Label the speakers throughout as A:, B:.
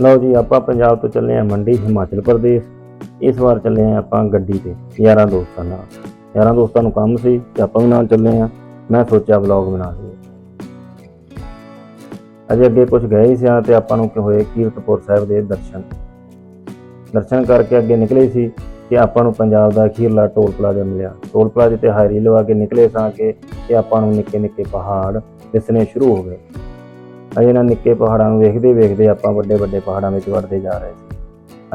A: ਲਓ ਜੀ, ਆਪਾਂ ਪੰਜਾਬ ਤੋਂ ਚੱਲੇ ਆ ਮੰਡੀ ਹਿਮਾਚਲ ਪ੍ਰਦੇਸ਼। ਇਸ ਵਾਰ ਚੱਲੇ ਆ ਆਪਾਂ ਗੱਡੀ ਤੇ, ਯਾਰਾਂ ਦੋਸਤਾਂ ਨਾਲ। ਯਾਰਾਂ ਦੋਸਤਾਂ ਨੂੰ ਕੰਮ ਸੀ ਤੇ ਆਪਾਂ ਵੀ ਨਾਲ ਚੱਲੇ ਆ ਮੈਂ ਸੋਚਿਆ ਵਲੌਗ ਬਣਾ ਲਈਏ। ਅਜੇ ਅੱਗੇ ਕੁਝ ਗਏ ਹੀ ਸੀ ਤੇ ਆਪਾਂ ਨੂੰ ਕਿ ਹੋਏ ਕੀਰਤਪੁਰ ਸਾਹਿਬ ਦੇ ਦਰਸ਼ਨ। ਦਰਸ਼ਨ ਕਰਕੇ ਅੱਗੇ ਨਿਕਲੇ ਸੀ ਕਿ ਆਪਾਂ ਨੂੰ ਪੰਜਾਬ ਦਾ ਅਖੀਰਲਾ ਟੋਲ ਪਲਾਜ਼ਾ ਮਿਲਿਆ। ਟੋਲ ਪਲਾਜ਼ੇ ਤੇ ਹਾਇਰੀ ਲਵਾ ਕੇ ਨਿਕਲੇ ਸਾਂ ਕਿ ਕਿ ਆਪਾਂ ਨੂੰ ਨਿੱਕੇ ਨਿੱਕੇ ਪਹਾੜ ਦਿਸਣੇ ਸ਼ੁਰੂ ਹੋ ਗਏ। ਅਜੇ ਇਹਨਾਂ ਨਿੱਕੇ ਪਹਾੜਾਂ ਨੂੰ ਵੇਖਦੇ ਵੇਖਦੇ ਆਪਾਂ ਵੱਡੇ ਵੱਡੇ ਪਹਾੜਾਂ ਵਿੱਚ ਵੜਦੇ ਜਾ ਰਹੇ ਸੀ।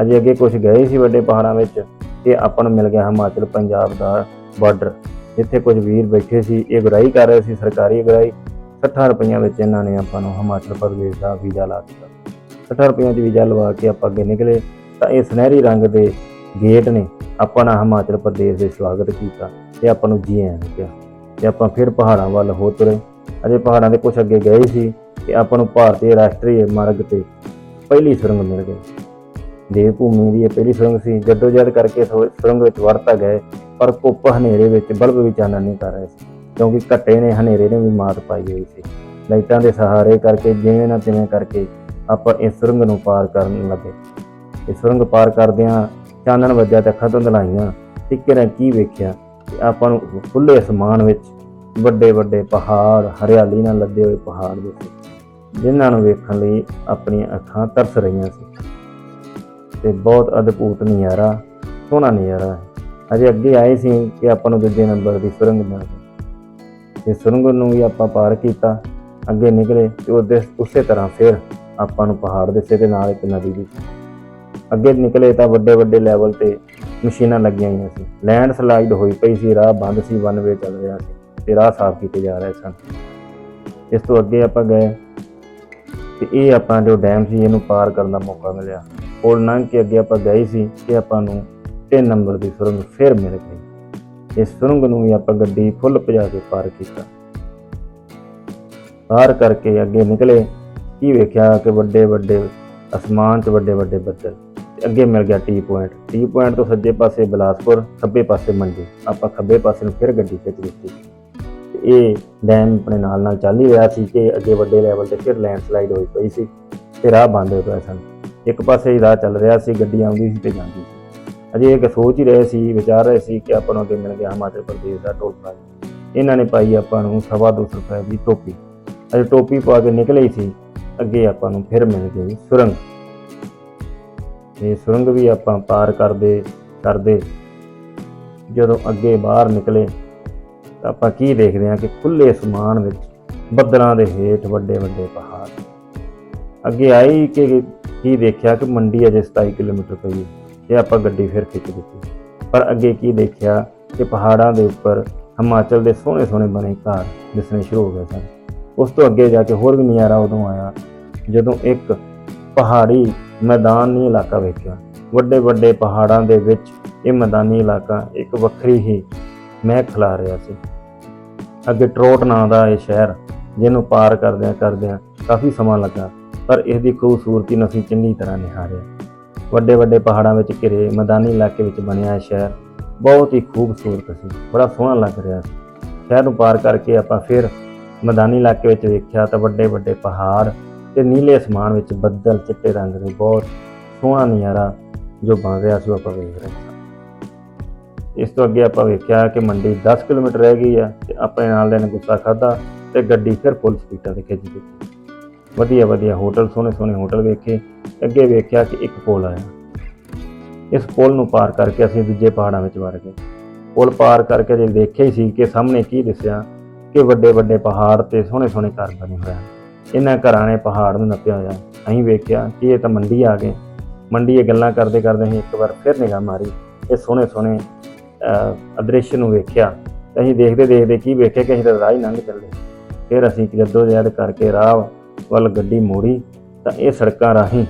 A: ਅਜੇ ਅੱਗੇ ਕੁਝ ਗਏ ਸੀ ਵੱਡੇ ਪਹਾੜਾਂ ਵਿੱਚ ਤੇ ਆਪਾਂ ਨੂੰ ਮਿਲ ਗਿਆ ਹਿਮਾਚਲ ਪੰਜਾਬ ਦਾ ਬਾਰਡਰ ਜਿੱਥੇ ਕੁਝ ਵੀਰ ਬੈਠੇ ਸੀ, ਇਹ ਗੁਰਾਈ ਕਰ ਰਹੇ ਸੀ, ਸਰਕਾਰੀ ਗੁਰਾਈ 60 ਰੁਪਈਆਂ ਵਿੱਚ ਇਹਨਾਂ ਨੇ ਆਪਾਂ ਨੂੰ ਹਿਮਾਚਲ ਪ੍ਰਦੇਸ਼ ਦਾ ਵੀਜ਼ਾ ਲਾ ਦਿੱਤਾ। 60 ਰੁਪਈਆਂ 'ਚ ਵੀਜ਼ਾ ਲਵਾ ਕੇ ਆਪਾਂ ਅੱਗੇ ਨਿਕਲੇ, ਤਾਂ ਇਹ ਸੁਨਹਿਰੀ ਰੰਗ ਦੇ ਗੇਟ ਨੇ ਆਪਾਂ ਨਾਲ ਹਿਮਾਚਲ ਪ੍ਰਦੇਸ਼ ਦੇ ਸਵਾਗਤ ਕੀਤਾ ਤੇ ਆਪਾਂ ਨੂੰ ਜੀ ਆਇਆਂ ਕਿਹਾ ਤੇ ਆਪਾਂ ਫਿਰ ਪਹਾੜਾਂ ਵੱਲ ਹੋ ਤੁਰੇ। ਅਜੇ ਪਹਾੜਾਂ ਦੇ ਕੁਝ ਅੱਗੇ ਗਏ ਸੀ ਕਿ ਆਪਾਂ ਨੂੰ ਭਾਰਤੀ ਰਾਸ਼ਟਰੀ ਮਾਰਗ ਤੇ ਪਹਿਲੀ ਸੁਰੰਗ ਮਿਲ ਗਈ। ਦੇਵ ਭੂਮੀ ਦੀ ਇਹ ਪਹਿਲੀ ਸੁਰੰਗ ਸੀ। ਜਦੋਂ ਜਦ ਕਰਕੇ ਸੁਰੰਗ ਵਿੱਚ ਵੜਤਾ ਗਏ ਪਰ ਕੁੱਪ ਹਨੇਰੇ ਵਿੱਚ ਬਲਬ ਵੀ ਚਾਨਣ ਨਹੀਂ ਕਰ ਰਹੇ ਸੀ, ਕਿਉਂਕਿ ਘੱਟੇ ਨੇ ਹਨੇਰੇ ਨੇ ਵੀ ਮਾਤ ਪਾਈ ਹੋਈ ਸੀ। ਲਾਈਟਾਂ ਦੇ ਸਹਾਰੇ ਕਰਕੇ ਜਿਵੇਂ ਨਾ ਤਿਵੇਂ ਕਰਕੇ ਆਪਾਂ ਇਸ ਸੁਰੰਗ ਨੂੰ ਪਾਰ ਕਰਨ ਲੱਗੇ। ਇਹ ਸੁਰੰਗ ਪਾਰ ਕਰਦਿਆਂ ਚਾਨਣ ਵੱਜਿਆ ਤੇ ਖਤਮ ਦਲਾਈਆਂ। ਟਿੱਕੇ ਨੇ ਕੀ ਵੇਖਿਆ? ਕਿ ਆਪਾਂ ਨੂੰ ਖੁੱਲੇ ਅਸਮਾਨ ਵਿੱਚ ਵੱਡੇ ਵੱਡੇ ਪਹਾੜ, ਹਰਿਆਲੀ ਨਾਲ ਲੱਦੇ ਹੋਏ ਪਹਾੜ ਦਿਸੇ। ਜਿਨ੍ਹਾਂ ਨੂੰ ਵੇਖਣ ਲਈ ਆਪਣੀਆਂ ਅੱਖਾਂ ਤਰਸ ਰਹੀਆਂ ਸੀ। ਤੇ ਬਹੁਤ ਅਦਭੁਤ ਨਜ਼ਾਰਾ, ਸੋਹਣਾ ਨਜ਼ਾਰਾ ਹੈ। ਅਜੇ ਅੱਗੇ ਆਏ ਸੀ ਕਿ ਆਪਾਂ ਨੂੰ ਦੂਜੇ ਨੰਬਰ ਦੀ ਸੁਰੰਗ ਮਿਲ ਗਈ। ਤੇ ਸੁਰੰਗ ਨੂੰ ਵੀ ਆਪਾਂ ਪਾਰ ਕੀਤਾ, ਅੱਗੇ ਨਿਕਲੇ ਤੇ ਉਹਦੇ ਉਸੇ ਤਰ੍ਹਾਂ ਫਿਰ ਆਪਾਂ ਨੂੰ ਪਹਾੜ ਦਿਸੇ ਤੇ ਨਾਲ ਇੱਕ ਨਦੀ ਵੀ ਅੱਗੇ ਨਿਕਲੇ ਤਾਂ ਵੱਡੇ ਵੱਡੇ ਲੈਵਲ ਤੇ ਮਸ਼ੀਨਾਂ ਲੱਗੀਆਂ ਹੋਈਆਂ ਸੀ। ਲੈਂਡ ਸਲਾਈਡ ਹੋਈ ਪਈ ਸੀ, ਰਾਹ ਬੰਦ ਸੀ ਵਨ ਵੇ ਚੱਲ ਰਿਹਾ ਸੀ ਤੇ ਰਾਹ ਸਾਫ਼ ਕੀਤੇ ਜਾ ਰਹੇ ਸਨ। ਇਸ ਤੋਂ ਅੱਗੇ ਆਪਾਂ ਗਏ ਤੇ ਇਹ ਆਪਾਂ ਜੋ ਡੈਮ ਸੀ, ਇਹਨੂੰ ਪਾਰ ਕਰਨ ਦਾ ਮੌਕਾ ਮਿਲਿਆ। ਪੁਲ ਲੰਘ ਕੇ ਅੱਗੇ ਆਪਾਂ ਗਏ ਸੀ ਕਿ ਆਪਾਂ ਨੂੰ 3 ਨੰਬਰ ਦੀ ਸੁਰੰਗ ਫਿਰ ਮਿਲ ਗਈ। ਇਸ ਸੁਰੰਗ ਨੂੰ ਵੀ ਆਪਾਂ ਗੱਡੀ ਫੁੱਲ ਭਜਾ ਕੇ ਪਾਰ ਕੀਤਾ। ਪਾਰ ਕਰਕੇ ਅੱਗੇ ਨਿਕਲੇ, ਕੀ ਵੇਖਿਆ ਕਿ ਵੱਡੇ ਵੱਡੇ ਅਸਮਾਨ 'ਚ ਵੱਡੇ ਵੱਡੇ ਬੱਦਲ। ਤੇ ਅੱਗੇ ਮਿਲ ਗਿਆ ਟੀ ਪੁਆਇੰਟ ਟੀ ਪੁਆਇੰਟ ਤੋਂ ਸੱਜੇ ਪਾਸੇ ਬਲਾਸਪੁਰ, ਖੱਬੇ ਪਾਸੇ ਮੰਡੀ। ਆਪਾਂ ਖੱਬੇ ਪਾਸੇ ਨੂੰ ਫਿਰ ਗੱਡੀ ਖਿੱਚ ਦਿੱਤੀ। ਇਹ ਡੈਮ ਆਪਣੇ ਨਾਲ ਨਾਲ ਚੱਲ ਹੀ ਰਿਹਾ ਸੀ ਕਿ ਅੱਗੇ ਵੱਡੇ ਲੈਵਲ ਤੇ ਫਿਰ ਲੈਂਡਸਲਾਈਡ ਹੋਈ ਪਈ ਸੀ ਤੇ ਰਾਹ ਬੰਦ ਹੋ ਗਿਆ ਸਨ। ਇੱਕ ਪਾਸੇ ਹੀ ਰਾਹ ਚੱਲ ਰਿਹਾ ਸੀ ਗੱਡੀ ਆਉਂਦੀ ਸੀ ਤੇ ਜਾਂਦੀ ਸੀ। ਅਜੇ ਇੱਕ ਸੋਚ ਹੀ ਰਹੇ ਸੀ, ਵਿਚਾਰ ਰਹੇ ਸੀ ਕਿ ਆਪਾਂ ਨੂੰ ਅੱਗੇ ਮਿਲ ਗਿਆ ਹਿਮਾਚਲ ਪ੍ਰਦੇਸ਼ ਦਾ ਟੋਲ ਪਲਾਜ਼ਾ ਇਹਨਾਂ ਨੇ ਪਾਈ ਆਪਾਂ ਨੂੰ ਸਵਾ ਦੋ ਸੌ ਰੁਪਏ ਦੀ ਟੋਪੀ। ਅਜੇ ਟੋਪੀ ਪਾ ਕੇ ਨਿਕਲੇ ਸੀ, ਅੱਗੇ ਆਪਾਂ ਨੂੰ ਫਿਰ ਮਿਲ ਗਈ ਸੁਰੰਗ। ਇਹ ਸੁਰੰਗ ਵੀ ਆਪਾਂ ਪਾਰ ਕਰਦੇ ਕਰਦੇ ਜਦੋਂ ਅੱਗੇ ਬਾਹਰ ਨਿਕਲੇ ਤਾਂ ਆਪਾਂ ਕੀ ਦੇਖਦੇ ਹਾਂ ਕਿ ਖੁੱਲੇ ਅਸਮਾਨ ਵਿੱਚ ਬੱਦਲਾਂ ਦੇ ਹੇਠ ਵੱਡੇ ਵੱਡੇ ਪਹਾੜ। ਅੱਗੇ ਆਈ ਕਿ ਕੀ ਦੇਖਿਆ ਕਿ ਮੰਡੀ ਅਜੇ 27 ਕਿਲੋਮੀਟਰ ਪਈ ਇਹ ਆਪਾਂ ਗੱਡੀ ਫਿਰ ਖਿੱਚ ਦਿੱਤੀ। ਪਰ ਅੱਗੇ ਕੀ ਦੇਖਿਆ ਕਿ ਪਹਾੜਾਂ ਦੇ ਉੱਪਰ ਹਿਮਾਚਲ ਦੇ ਸੋਹਣੇ ਸੋਹਣੇ ਬਣੇ ਘਰ ਦਿਸਣੇ ਸ਼ੁਰੂ ਹੋ ਗਏ ਸਨ। ਉਸ ਤੋਂ ਅੱਗੇ ਜਾ ਕੇ ਹੋਰ ਵੀ ਨਜ਼ਾਰਾ ਉਦੋਂ ਆਇਆ ਜਦੋਂ ਇੱਕ ਪਹਾੜੀ ਮੈਦਾਨੀ ਇਲਾਕਾ ਵੇਖਿਆ। ਵੱਡੇ ਵੱਡੇ ਪਹਾੜਾਂ ਦੇ ਵਿੱਚ ਇਹ ਮੈਦਾਨੀ ਇਲਾਕਾ ਇੱਕ ਵੱਖਰੀ ਹੀ ਮਹਿਕ ਖਿਲਾ ਰਿਹਾ ਸੀ। ਅੱਗੇ ਟਰੋਟ ਨਾਂ ਦਾ ਇਹ ਸ਼ਹਿਰ, ਜਿਹਨੂੰ ਪਾਰ ਕਰਦਿਆਂ ਕਰਦਿਆਂ ਕਾਫੀ ਸਮਾਂ ਲੱਗਾ, ਪਰ ਇਸ ਦੀ ਖੂਬਸੂਰਤੀ ਨੂੰ ਅਸੀਂ ਚੰਗੀ ਤਰ੍ਹਾਂ ਨਿਹਾਰਿਆ। ਵੱਡੇ ਵੱਡੇ ਪਹਾੜਾਂ ਵਿੱਚ ਘਿਰੇ, ਮੈਦਾਨੀ ਇਲਾਕੇ ਵਿੱਚ ਬਣਿਆ ਇਹ ਸ਼ਹਿਰ ਬਹੁਤ ਹੀ ਖੂਬਸੂਰਤ ਸੀ, ਬੜਾ ਸੋਹਣਾ ਲੱਗ ਰਿਹਾ ਸੀ। ਸ਼ਹਿਰ ਨੂੰ ਪਾਰ ਕਰਕੇ ਆਪਾਂ ਫਿਰ ਮੈਦਾਨੀ ਇਲਾਕੇ ਵਿੱਚ ਵੇਖਿਆ ਤਾਂ ਵੱਡੇ ਵੱਡੇ ਪਹਾੜ ਤੇ ਨੀਲੇ ਅਸਮਾਨ ਵਿੱਚ ਬੱਦਲ, ਚਿੱਟੇ ਰੰਗ ਦੇ ਬਹੁਤ ਸੋਹਣਾ ਨਜ਼ਾਰਾ ਜੋ ਬਣ ਰਿਹਾ ਸੀ ਉਹ ਆਪਾਂ ਵੇਖ ਰਹੇ ਸਾਂ। ਇਸ ਤੋਂ ਅੱਗੇ ਆਪਾਂ ਵੇਖਿਆ ਕਿ ਮੰਡੀ 10 ਕਿਲੋਮੀਟਰ ਰਹਿ ਗਈ ਆ ਤੇ ਆਪਣੇ ਨਾਲ ਦੇ ਨੇ ਗੁੱਸਾ ਖਾਦਾ ਤੇ ਗੱਡੀ ਫਿਰ ਫੁੱਲ ਸਪੀਡਾਂ ਤੇ ਖਿੱਚ ਦਿੱਤੀ। ਵਧੀਆ ਵਧੀਆ ਹੋਟਲ, ਸੋਹਣੇ ਸੋਹਣੇ ਹੋਟਲ ਵੇਖੇ, ਅੱਗੇ ਵੇਖਿਆ ਕਿ ਇੱਕ ਪੁਲ ਆਇਆ। ਇਸ ਪੁਲ ਨੂੰ ਪਾਰ ਕਰਕੇ ਅਸੀਂ ਦੂਜੇ ਪਹਾੜਾਂ ਵਿੱਚ ਵੜ ਗਏ। ਪੁਲ ਪਾਰ ਕਰਕੇ ਜੇ ਦੇਖਿਆ ਹੀ ਸੀ ਕਿ ਸਾਹਮਣੇ ਕੀ ਦਿਸਿਆ, ਕਿ ਵੱਡੇ ਵੱਡੇ ਪਹਾੜ ਤੇ ਸੋਹਣੇ ਸੋਹਣੇ ਘਰ ਬਣੇ ਹੋਏ ਹਨ ਇਹਨਾਂ ਘਰਾਂ ਨੇ ਪਹਾੜ ਨੂੰ ਨੱਪਿਆ ਹੋਇਆ। ਅਸੀਂ ਵੇਖਿਆ ਕਿ ਇਹ ਤਾਂ ਮੰਡੀ ਆ ਗਏ। ਮੰਡੀ ਇਹ ਗੱਲਾਂ ਕਰਦੇ ਕਰਦੇ ਅਸੀਂ ਇੱਕ ਵਾਰ ਫਿਰ ਨਿਗਾਹ ਮਾਰੀ। ਇਹ ਸੋਹਣੇ ਸੋਹਣੇ ਅਦ੍ਰਿਸ਼ ਨੂੰ ਵੇਖਿਆ ਅਸੀਂ ਦੇਖਦੇ ਦੇਖਦੇ ਕੀ ਵੇਖਿਆ ਕਿ ਅਸੀਂ ਤਾਂ ਰਾਹ ਹੀ ਲੰਘ ਚੱਲੇ। ਫਿਰ ਅਸੀਂ ਜਦੋਂ ਜਹਿਦ ਕਰਕੇ ਰਾਹ ਵੱਲ ਗੱਡੀ ਮੋੜੀ, ਤਾਂ ਇਹ ਸੜਕਾਂ ਰਾਹੀਂ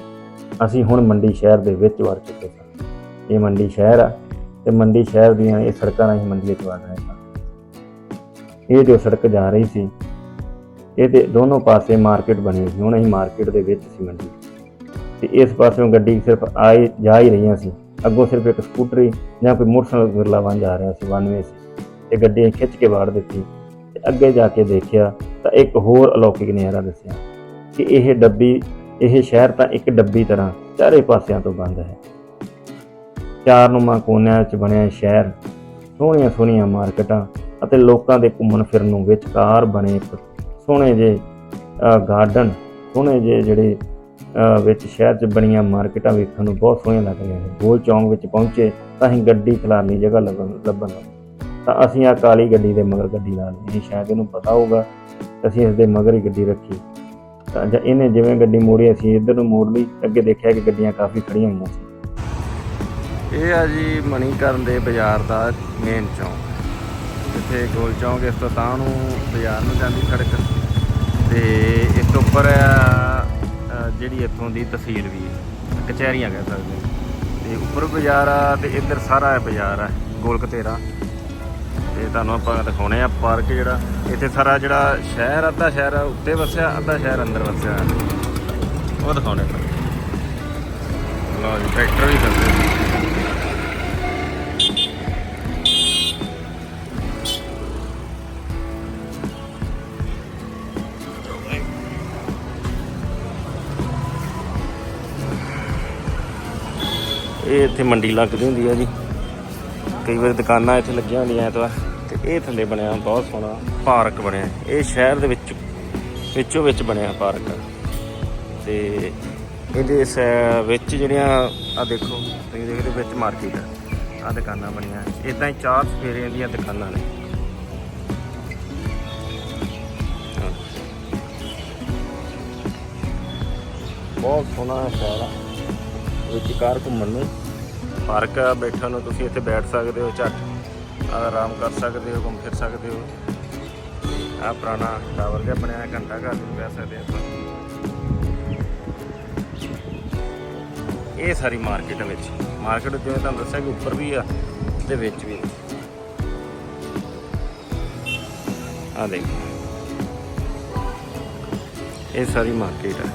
A: ਅਸੀਂ ਹੁਣ ਮੰਡੀ ਸ਼ਹਿਰ ਦੇ ਵਿੱਚ ਵੜ ਚੁੱਕੇ ਸਾਂ। ਇਹ ਮੰਡੀ ਸ਼ਹਿਰ ਆ, ਤੇ ਮੰਡੀ ਸ਼ਹਿਰ ਦੀਆਂ ਇਹ ਸੜਕਾਂ ਰਾਹੀਂ ਮੰਡੀ ਵਿੱਚ ਵੜ ਰਹੇ ਸਾਂ। ਇਹ ਜੋ ਸੜਕ ਜਾ ਰਹੀ ਸੀ ਇਹਦੇ ਦੋਨੋਂ ਪਾਸੇ ਮਾਰਕੀਟ ਬਣੀ ਸੀ, ਹੁਣ ਅਸੀਂ ਮਾਰਕੀਟ ਦੇ ਵਿੱਚ ਸੀ ਮੰਡੀ। ਤੇ ਇਸ ਪਾਸਿਓਂ ਗੱਡੀ ਸਿਰਫ ਆਈ ਜਾ ਹੀ ਰਹੀਆਂ ਸੀ। ਅੱਗੋਂ ਸਿਰਫ ਇੱਕ ਸਕੂਟਰੀ ਜਾਂ ਕੋਈ ਮੋਟਰਸਾਈਕਲ ਵਿਰਲਾ ਵਾਂ ਜਾ ਰਿਹਾ ਸੀ ਵਨ ਵੇ ਸੀ। ਤੇ ਗੱਡੀ ਖਿੱਚ ਕੇ ਵਾੜ ਦਿੱਤੀ ਤੇ ਅੱਗੇ ਜਾ ਕੇ ਦੇਖਿਆ ਤਾਂ ਇੱਕ ਹੋਰ ਅਲੌਕਿਕ ਨਜ਼ਾਰਾ ਦੱਸਿਆ ਕਿ ਇਹ ਡੱਬੀ,
B: ਇਹ ਸ਼ਹਿਰ ਤਾਂ ਇੱਕ ਡੱਬੀ ਤਰ੍ਹਾਂ ਚਾਰੇ ਪਾਸਿਆਂ ਤੋਂ ਬੰਦ ਹੈ। ਚਾਰ ਨੂਮਾ ਕੋਨਿਆਂ ਵਿੱਚ ਬਣਿਆ ਸ਼ਹਿਰ, ਸੋਹਣੀਆਂ ਸੋਹਣੀਆਂ ਮਾਰਕੀਟਾਂ ਅਤੇ ਲੋਕਾਂ ਦੇ ਘੁੰਮਣ ਫਿਰਨ ਨੂੰ ਵਿਚਕਾਰ ਬਣੇ ਇੱਕ ਸੋਹਣੇ ਜੇ ਗਾਰਡਨ ਸੋਹਣੇ ਜੇ ਜਿਹੜੇ ਵਿੱਚ ਸ਼ਹਿਰ 'ਚ ਬਣੀਆਂ ਮਾਰਕੀਟਾਂ ਵੇਖਣ ਨੂੰ ਬਹੁਤ ਸੋਹਣੀਆਂ ਲੱਗਦੀਆਂ ਨੇ। ਗੋਲ ਚੌਂਕ ਵਿੱਚ ਪਹੁੰਚੇ ਤਾਂ ਅਸੀਂ ਗੱਡੀ ਖਲਾਰਨੀ ਜਗ੍ਹਾ ਲੱਭਣ ਲੱਭਣ ਲੱਗੇ ਤਾਂ ਅਸੀਂ ਆ ਕਾਲੀ ਗੱਡੀ ਦੇ ਮਗਰ ਗੱਡੀ ਲਾ ਲਈ। ਇਹ ਸ਼ਾਇਦ ਇਹਨੂੰ ਪਤਾ ਹੋਊਗਾ, ਅਸੀਂ ਇਸ ਦੇ ਮਗਰ ਹੀ ਗੱਡੀ ਰੱਖੀ। ਤਾਂ ਜਾਂ ਇਹਨੇ ਜਿਵੇਂ ਗੱਡੀ ਮੋੜੀ, ਅਸੀਂ ਇੱਧਰ ਨੂੰ ਮੋੜ ਲਈ। ਅੱਗੇ ਦੇਖਿਆ ਕਿ ਗੱਡੀਆਂ ਕਾਫੀ ਖੜੀਆਂ ਹੋਈਆਂ ਸੀ।
A: ਇਹ ਆ ਜੀ ਮਣੀਕਰਨ ਦੇ ਬਾਜ਼ਾਰ ਦਾ ਮੇਨ ਚੌਂਕ। ਜਿੱਥੇ ਗੋਲ ਚੌਂਕ ਇਸ ਤੋਂ ਤਾਂ ਨੂੰ ਬਾਜ਼ਾਰ ਨੂੰ ਜਾਂਦੀ ਸੜਕ ਤੇ ਇਸ ਤੋਂ ਉੱਪਰ ਆ ਜਿਹੜੀ ਇੱਥੋਂ ਦੀ ਤਹਿਸੀਲ ਵੀ ਹੈ, ਕਚਹਿਰੀਆਂ ਕਹਿ ਸਕਦੇ ਹਾਂ। ਤੇ ਉੱਪਰ ਬਾਜ਼ਾਰ ਆ ਤੇ ਇੱਧਰ ਸਾਰਾ ਬਾਜ਼ਾਰ ਆ ਗੋਲਕ ਤੇਰਾ ਤੇ ਤੁਹਾਨੂੰ ਆਪਾਂ ਦਿਖਾਉਣੇ ਆ ਪਾਰਕ ਜਿਹੜਾ, ਇੱਥੇ ਸਾਰਾ ਜਿਹੜਾ ਸ਼ਹਿਰ, ਅੱਧਾ ਸ਼ਹਿਰ ਉੱਤੇ ਵਸਿਆ, ਅੱਧਾ ਸ਼ਹਿਰ ਅੰਦਰ ਵਸਿਆ। ਉਹ ਦਿਖਾਉਣੇ ਲਓ ਜੀ, ਟਰੈਕਟਰ ਵੀ ਇੱਥੇ ਮੰਡੀ ਲੱਗਦੀ ਹੁੰਦੀ ਆ ਜੀ। ਕਈ ਵਾਰ ਦੁਕਾਨਾਂ ਇੱਥੇ ਲੱਗੀਆਂ ਹੁੰਦੀਆਂ ਐਤਵਾਰ, ਤੇ ਇਹ ਥੱਲੇ ਬਣਿਆ, ਬਹੁਤ ਸੋਹਣਾ ਪਾਰਕ ਬਣਿਆ। ਇਹ ਸ਼ਹਿਰ ਦੇ ਵਿੱਚ, ਵਿੱਚੋਂ ਵਿੱਚ ਬਣਿਆ ਪਾਰਕ। ਤੇ ਇਹਦੇ ਸ- ਵਿੱਚ ਜਿਹੜੀਆਂ ਆ ਦੇਖੋ, ਤੁਸੀਂ ਦੇਖਦੇ ਵਿੱਚ ਮਾਰਕੀਟ ਆ। ਆਹ ਦੁਕਾਨਾਂ ਬਣੀਆਂ। ਇਦਾਂ ਹੀ ਚਾਰ ਸਫੇਰਿਆਂ ਦੀਆਂ ਦੁਕਾਨਾਂ ਨੇ। ਬਹੁਤ ਸੋਹਣਾ ਸ਼ਹਿਰ ਆ। ਵਿੱਚ ਕਾਰ ਘੁੰਮਣ ਨੂੰ। ਪਾਰਕ ਆ ਬੈਠਣ ਨੂੰ ਤੁਸੀਂ ਇੱਥੇ ਬੈਠ ਸਕਦੇ ਹੋ ਝੱਟ ਆਰਾਮ ਕਰ ਸਕਦੇ ਹੋ ਘੁੰਮ ਫਿਰ ਸਕਦੇ ਹੋ। ਆ ਪੁਰਾਣਾ ਟਾਵਰ ਜਿਹਾ ਬਣਿਆ ਹੈ, ਘੰਟਾ ਘਰ ਵੀ ਬਹਿ ਸਕਦੇ ਆਪਾਂ। ਇਹ ਸਾਰੀ ਮਾਰਕੀਟ ਵਿੱਚ। ਮਾਰਕੀਟ ਜਿਵੇਂ ਤੁਹਾਨੂੰ ਦੱਸਿਆ ਕਿ ਉੱਪਰ ਵੀ ਆ ਤੇ ਵਿੱਚ ਵੀ ਆ। ਦੇਖੋ। ਇਹ ਸਾਰੀ ਮਾਰਕੀਟ ਹੈ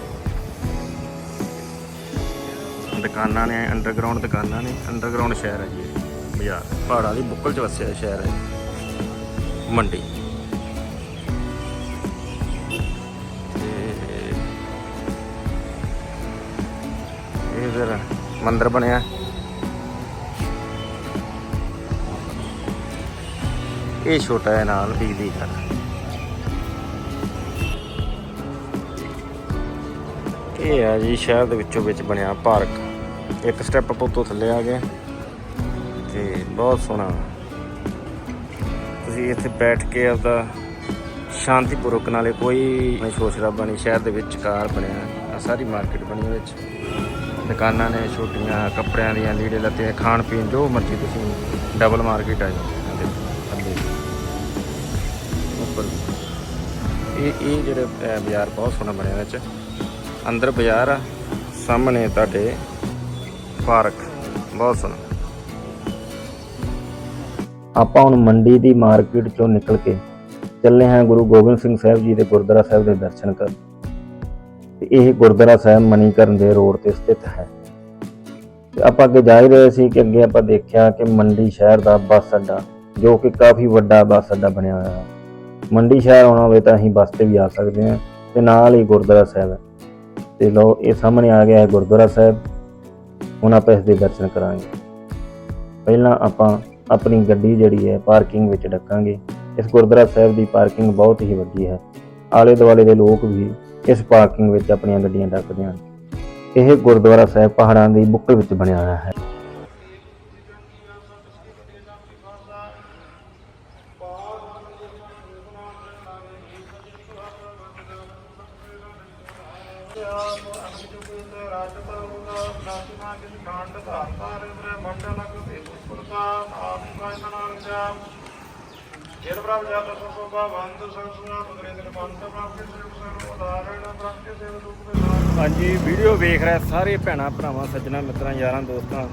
A: ਦੁਕਾਨਾਂ ਨੇ ਅੰਡਰਗਰਾਉਂਡ ਦੁਕਾਨਾਂ ਨੇ ਅੰਡਰਗਰਾਉਂਡ ਸ਼ਹਿਰ ਹੈ ਜੀ ਬਾਜ਼ਾਰ। ਪਹਾੜਾਂ ਦੀ ਬੁੱਕਲ ਚ ਵਸਿਆ ਸ਼ਹਿਰ ਹੈ ਮੰਡੀ। ਤੇ ਇਹ ਫਿਰ ਮੰਦਿਰ ਬਣਿਆ। ਇਹ ਛੋਟਾ ਹੈ ਨਾਲ ਬਿਜਲੀ ਘਰ। ਇਹ ਆ ਜੀ ਸ਼ਹਿਰ ਦੇ ਵਿੱਚੋਂ ਵਿੱਚ ਬਣਿਆ ਪਾਰਕ। ਇੱਕ ਸਟੈਪ ਆਪਾਂ ਉੱਤੋਂ ਥੱਲੇ ਆ ਗਏ। ਤੇ ਬਹੁਤ ਸੋਹਣਾ। ਤੁਸੀਂ ਇੱਥੇ ਬੈਠ ਕੇ ਆਪਦਾ ਸ਼ਾਂਤੀਪੂਰਵਕ ਨਾਲੇ ਕੋਈ ਸ਼ੋਰ ਸ਼ਰਾਬਾ ਨਹੀਂ, ਸ਼ਹਿਰ ਦੇ ਵਿੱਚ ਕਾਰ ਬਣਿਆ। ਆ ਸਾਰੀ ਮਾਰਕੀਟ ਬਣੀ ਵਿੱਚ। ਦੁਕਾਨਾਂ ਨੇ ਛੋਟੀਆਂ, ਕੱਪੜਿਆਂ ਦੀਆਂ ਲੀੜੇ ਲੱਤੇ, ਖਾਣ ਪੀਣ ਜੋ ਮਰਜ਼ੀ ਤੁਸੀਂ ਡਬਲ ਮਾਰਕੀਟ ਆ ਜਾਂਦੇ ਥੱਲੇ ਉੱਪਰ। ਇਹ ਇਹ ਜਿਹੜੇ ਬਾਜ਼ਾਰ ਬਹੁਤ ਸੋਹਣਾ ਬਣਿਆ ਵਿੱਚ। ਅੰਦਰ ਬਾਜ਼ਾਰ ਆ। ਸਾਹਮਣੇ ਤੁਹਾਡੇ ਪਾਰਕ। ਬਹੁਤ ਸੋਹਣਾ।
B: ਆਪਾਂ ਹੁਣ ਮੰਡੀ ਦੀ ਮਾਰਕੀਟ ਚੋਂ ਨਿਕਲ ਕੇ ਚੱਲੇ ਹਾਂ ਗੁਰੂ ਗੋਬਿੰਦ ਸਿੰਘ ਸਾਹਿਬ ਜੀ ਦੇ ਗੁਰਦੁਆਰਾ ਸਾਹਿਬ ਦੇ ਦਰਸ਼ਨ ਕਰਨ। ਤੇ ਇਹ ਗੁਰਦੁਆਰਾ ਸਾਹਿਬ ਮਨੀਕਰਨ ਦੇ ਰੋਡ ਤੇ ਸਥਿਤ ਹੈ। ਤੇ ਆਪਾਂ ਅੱਗੇ ਜਾ ਹੀ ਰਹੇ ਸੀ ਕਿ ਅੱਗੇ ਆਪਾਂ ਦੇਖਿਆ ਕਿ ਮੰਡੀ ਸ਼ਹਿਰ ਦਾ ਬੱਸ ਅੱਡਾ, ਜੋ ਕਿ ਕਾਫੀ ਵੱਡਾ ਬੱਸ ਅੱਡਾ ਬਣਿਆ ਹੋਇਆ ਹੈ। ਮੰਡੀ ਸ਼ਹਿਰ ਆਉਣਾ ਹੋਵੇ ਤਾਂ ਅਸੀਂ ਬੱਸ ਤੇ ਵੀ ਆ ਸਕਦੇ ਹਾਂ ਤੇ ਨਾਲ ਹੀ ਗੁਰਦੁਆਰਾ ਸਾਹਿਬ ਹੈ। ਤੇ ਲੋ ਇਹ ਸਾਹਮਣੇ ਆ ਗਿਆ ਹੈ ਗੁਰਦੁਆਰਾ ਸਾਹਿਬ। ਹੁਣ ਆਪਾਂ ਇਸ ਦੇ ਦਰਸ਼ਨ ਕਰਾਂਗੇ। ਪਹਿਲਾਂ ਆਪਾਂ ਆਪਣੀ ਗੱਡੀ ਜਿਹੜੀ ਹੈ ਪਾਰਕਿੰਗ ਵਿੱਚ ਡੱਕਾਂਗੇ ਇਸ ਗੁਰਦੁਆਰਾ ਸਾਹਿਬ ਦੀ ਪਾਰਕਿੰਗ ਬਹੁਤ ਹੀ ਵੱਡੀ ਹੈ। ਆਲੇ ਦੁਆਲੇ ਦੇ ਲੋਕ ਵੀ ਇਸ ਪਾਰਕਿੰਗ ਵਿੱਚ ਆਪਣੀਆਂ ਗੱਡੀਆਂ ਡੱਕਦੇ ਹਨ। ਇਹ ਗੁਰਦੁਆਰਾ ਸਾਹਿਬ ਪਹਾੜਾਂ ਦੀ ਬੁੱਕਲ ਵਿੱਚ ਬਣਿਆ ਹੋਇਆ ਹੈ।
C: ਸੋ ਭਵੰਤ ਸੰਸਨਾ ਦਿਨ ਬੰਤ ਪ੍ਰਭ ਕੇ ਸਿਰ ਉਦਾਹਰਣ ਪ੍ਰਭ ਸੇਵ ਰੂਪ ਵਿੱਚ
A: ਹਾਂਜੀ, ਵੀਡੀਓ ਵੇਖ ਰਿਹਾ ਸਾਰੇ ਭੈਣਾਂ, ਭਰਾਵਾਂ, ਸੱਜਣਾ, ਮਿੱਤਰਾਂ, ਯਾਰਾਂ, ਦੋਸਤਾਂ,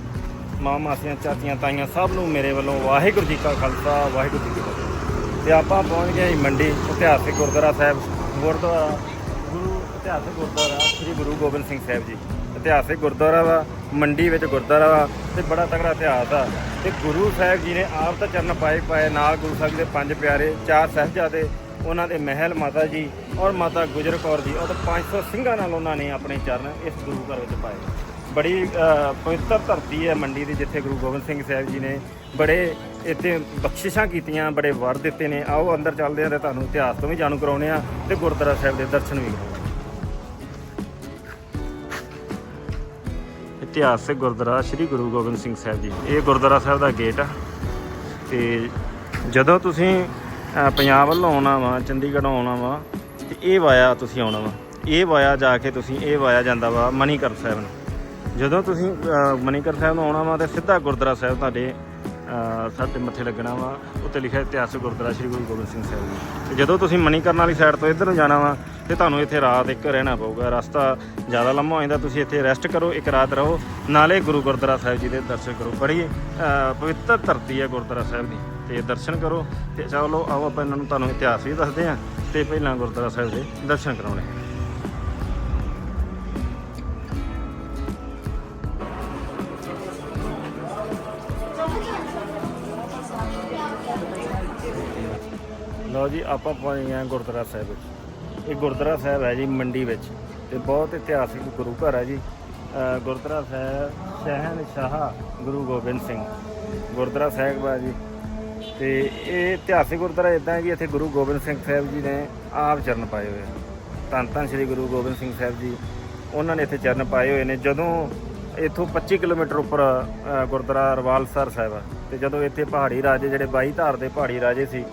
A: ਮਾਂ, ਮਾਸੀਆਂ, ਚਾਚੀਆਂ, ਤਾਈਆਂ, ਸਭ ਨੂੰ ਮੇਰੇ ਵੱਲੋਂ ਵਾਹਿਗੁਰੂ ਜੀ ਕਾ ਖਾਲਸਾ, ਵਾਹਿਗੁਰੂ ਜੀ ਕੀ ਫਤਿਹ। ਤੇ ਆਪਾਂ ਪਹੁੰਚ ਗਏ ਜੀ ਮੰਡੀ, ਇਤਿਹਾਸਿਕ ਗੁਰਦੁਆਰਾ ਸਾਹਿਬ, ਗੁਰਦੁਆਰਾ, ਗੁਰੂ ਇਤਿਹਾਸਿਕ ਗੁਰਦੁਆਰਾ, ਸ੍ਰੀ ਗੁਰੂ ਗੋਬਿੰਦ ਸਿੰਘ ਸਾਹਿਬ ਜੀ। ਇਤਿਹਾਸਿਕ ਗੁਰਦੁਆਰਾ ਦਾ ਮੰਡੀ ਵਿੱਚ ਗੁਰਦੁਆਰਾ ਵਾ ਤੇ ਬੜਾ ਤਗੜਾ ਇਤਿਹਾਸ ਆ। ਤੇ ਗੁਰੂ ਸਾਹਿਬ ਜੀ ਨੇ ਆਪ ਤਾਂ ਚਰਨ ਪਾਏ ਪਾਏ, ਨਾਲ ਗੁਰੂ ਸਾਹਿਬ ਦੇ ਪੰਜ ਪਿਆਰੇ, ਚਾਰ ਸਾਹਿਬਜ਼ਾਦੇ, ਉਹਨਾਂ ਦੇ ਮਹਿਲ ਮਾਤਾ ਜੀ ਔਰ ਮਾਤਾ ਗੁਜਰ ਕੌਰ ਜੀ ਔਰ 500 ਸਿੰਘਾਂ ਨਾਲ ਉਹਨਾਂ ਨੇ ਆਪਣੇ ਚਰਨ ਇਸ ਗੁਰੂ ਘਰ ਵਿੱਚ ਪਾਏ। ਬੜੀ ਪਵਿੱਤਰ ਧਰਤੀ ਹੈ ਮੰਡੀ ਦੀ, ਜਿੱਥੇ ਗੁਰੂ ਗੋਬਿੰਦ ਸਿੰਘ ਸਾਹਿਬ ਜੀ ਨੇ ਬੜੇ ਇੱਥੇ ਬਖਸ਼ਿਸ਼ਾਂ ਕੀਤੀਆਂ, ਬੜੇ ਵਰ ਦਿੱਤੇ ਨੇ। ਆਓ ਅੰਦਰ ਚੱਲਦੇ ਆ ਤੇ ਤੁਹਾਨੂੰ ਇਤਿਹਾਸ ਤੋਂ ਵੀ ਜਾਣੂ ਕਰਾਉਨੇ ਆ ਤੇ ਗੁਰਦੁਆਰਾ ਸਾਹਿਬ ਦੇ ਦਰਸ਼ਨ ਵੀ ਕਰਾਉਣੇ ਇਤਿਹਾਸਕ ਗੁਰਦੁਆਰਾ ਸ੍ਰੀ ਗੁਰੂ ਗੋਬਿੰਦ ਸਿੰਘ ਸਾਹਿਬ ਜੀ। ਇਹ ਗੁਰਦੁਆਰਾ ਸਾਹਿਬ ਦਾ ਗੇਟ ਆ। ਤੇ ਜਦੋਂ ਤੁਸੀਂ ਪੰਜਾਬ ਵੱਲੋਂ ਆਉਣਾ ਵਾ, ਚੰਡੀਗੜ੍ਹ ਆਉਣਾ ਵਾ, ਤੇ ਇਹ ਵਾਇਆ ਤੁਸੀਂ ਆਉਣਾ ਵਾ। ਇਹ ਵਾਇਆ ਜਾ ਕੇ ਤੁਸੀਂ, ਇਹ ਵਾਇਆ ਜਾਂਦਾ ਵਾ ਮਨੀਕਰ ਸਾਹਿਬ ਨੂੰ। ਜਦੋਂ ਤੁਸੀਂ ਮਨੀਕਰ ਸਾਹਿਬ ਨੂੰ ਆਉਣਾ ਵਾ ਤੇ ਸਿੱਧਾ ਗੁਰਦੁਆਰਾ ਸਾਹਿਬ ਤੁਹਾਡੇ ਸਾਡੇ ਮੱਥੇ ਲੱਗਣਾ ਵਾ। ਉੱਤੇ ਲਿਖਿਆ ਇਤਿਹਾਸਕ ਗੁਰਦੁਆਰਾ ਸ੍ਰੀ ਗੁਰੂ ਗੋਬਿੰਦ ਸਿੰਘ ਸਾਹਿਬ ਜੀ। ਤੇ ਜਦੋਂ ਤੁਸੀਂ ਮਨੀਕਰਨ ਵਾਲੀ ਸਾਈਡ ਤੋਂ ਇੱਧਰ ਨੂੰ ਜਾਣਾ ਵਾ, ਤੇ ਤੁਹਾਨੂੰ ਇੱਥੇ ਰਾਤ ਇੱਕ ਰਹਿਣਾ ਪਊਗਾ। ਰਸਤਾ ਜ਼ਿਆਦਾ ਲੰਮਾ ਹੋ ਜਾਂਦਾ, ਤੁਸੀਂ ਇੱਥੇ ਰੈਸਟ ਕਰੋ, ਇੱਕ ਰਾਤ ਰਹੋ। ਨਾਲੇ ਗੁਰੂ ਗੁਰਦੁਆਰਾ ਸਾਹਿਬ ਜੀ ਦੇ ਦਰਸ਼ਨ ਕਰੋ। ਬੜੀ ਪਵਿੱਤਰ ਧਰਤੀ ਹੈ ਗੁਰਦੁਆਰਾ ਸਾਹਿਬ ਦੀ। ਤੇ ਦਰਸ਼ਨ ਕਰੋ। ਤੇ ਚਲੋ ਆਓ ਆਪਾਂ ਇਹਨਾਂ ਨੂੰ ਤੁਹਾਨੂੰ ਇਤਿਹਾਸ ਵੀ ਦੱਸਦੇ ਹਾਂ। ਤੇ ਪਹਿਲਾਂ ਗੁਰਦੁਆਰਾ ਸਾਹਿਬ ਦੇ ਦਰਸ਼ਨ ਕਰਾਉਣੇ ਲਓ ਜੀ, ਆਪਾਂ ਪਹੁੰਚ ਗਏ ਗੁਰਦੁਆਰਾ ਸਾਹਿਬ ਵਿੱਚ। ਇਹ ਗੁਰਦੁਆਰਾ ਸਾਹਿਬ ਹੈ ਜੀ ਮੰਡੀ ਵਿੱਚ ਤੇ ਬਹੁਤ ਇਤਿਹਾਸਿਕ ਗੁਰੂ ਘਰ ਹੈ ਜੀ। ਗੁਰਦੁਆਰਾ ਸਾਹਿਬ ਸ਼ਹਿਨ ਸ਼ਾਹ ਗੁਰੂ ਗੋਬਿੰਦ ਸਿੰਘ। ਗੁਰਦੁਆਰਾ ਸਾਹਿਬ ਹੈ ਜੀ। ਤੇ ਇਹ ਇਤਿਹਾਸਿਕ ਗੁਰਦੁਆਰਾ ਇਦਾਂ ਹੈ ਜੀ, ਇੱਥੇ ਗੁਰੂ ਗੋਬਿੰਦ ਸਿੰਘ ਸਾਹਿਬ ਜੀ ਨੇ ਆਪ ਚਰਨ ਪਾਏ ਹੋਏ ਆ। ਧੰਨ ਧੰਨ ਸ੍ਰੀ ਗੁਰੂ ਗੋਬਿੰਦ ਸਿੰਘ ਸਾਹਿਬ ਜੀ, ਉਹਨਾਂ ਨੇ ਇੱਥੇ ਚਰਨ ਪਾਏ ਹੋਏ ਨੇ। ਜਦੋਂ ਇੱਥੋਂ 25 ਕਿਲੋਮੀਟਰ ਉੱਪਰ ਗੁਰਦੁਆਰਾ ਰਵਾਲਸਰ ਸਾਹਿਬ ਆ। ਤੇ ਜਦੋਂ ਇੱਥੇ ਪਹਾੜੀ ਰਾਜੇ, ਜਿਹੜੇ ਬਾਈ ਧਾਰ ਦੇ ਪਹਾੜੀ ਰਾਜੇ ਸੀ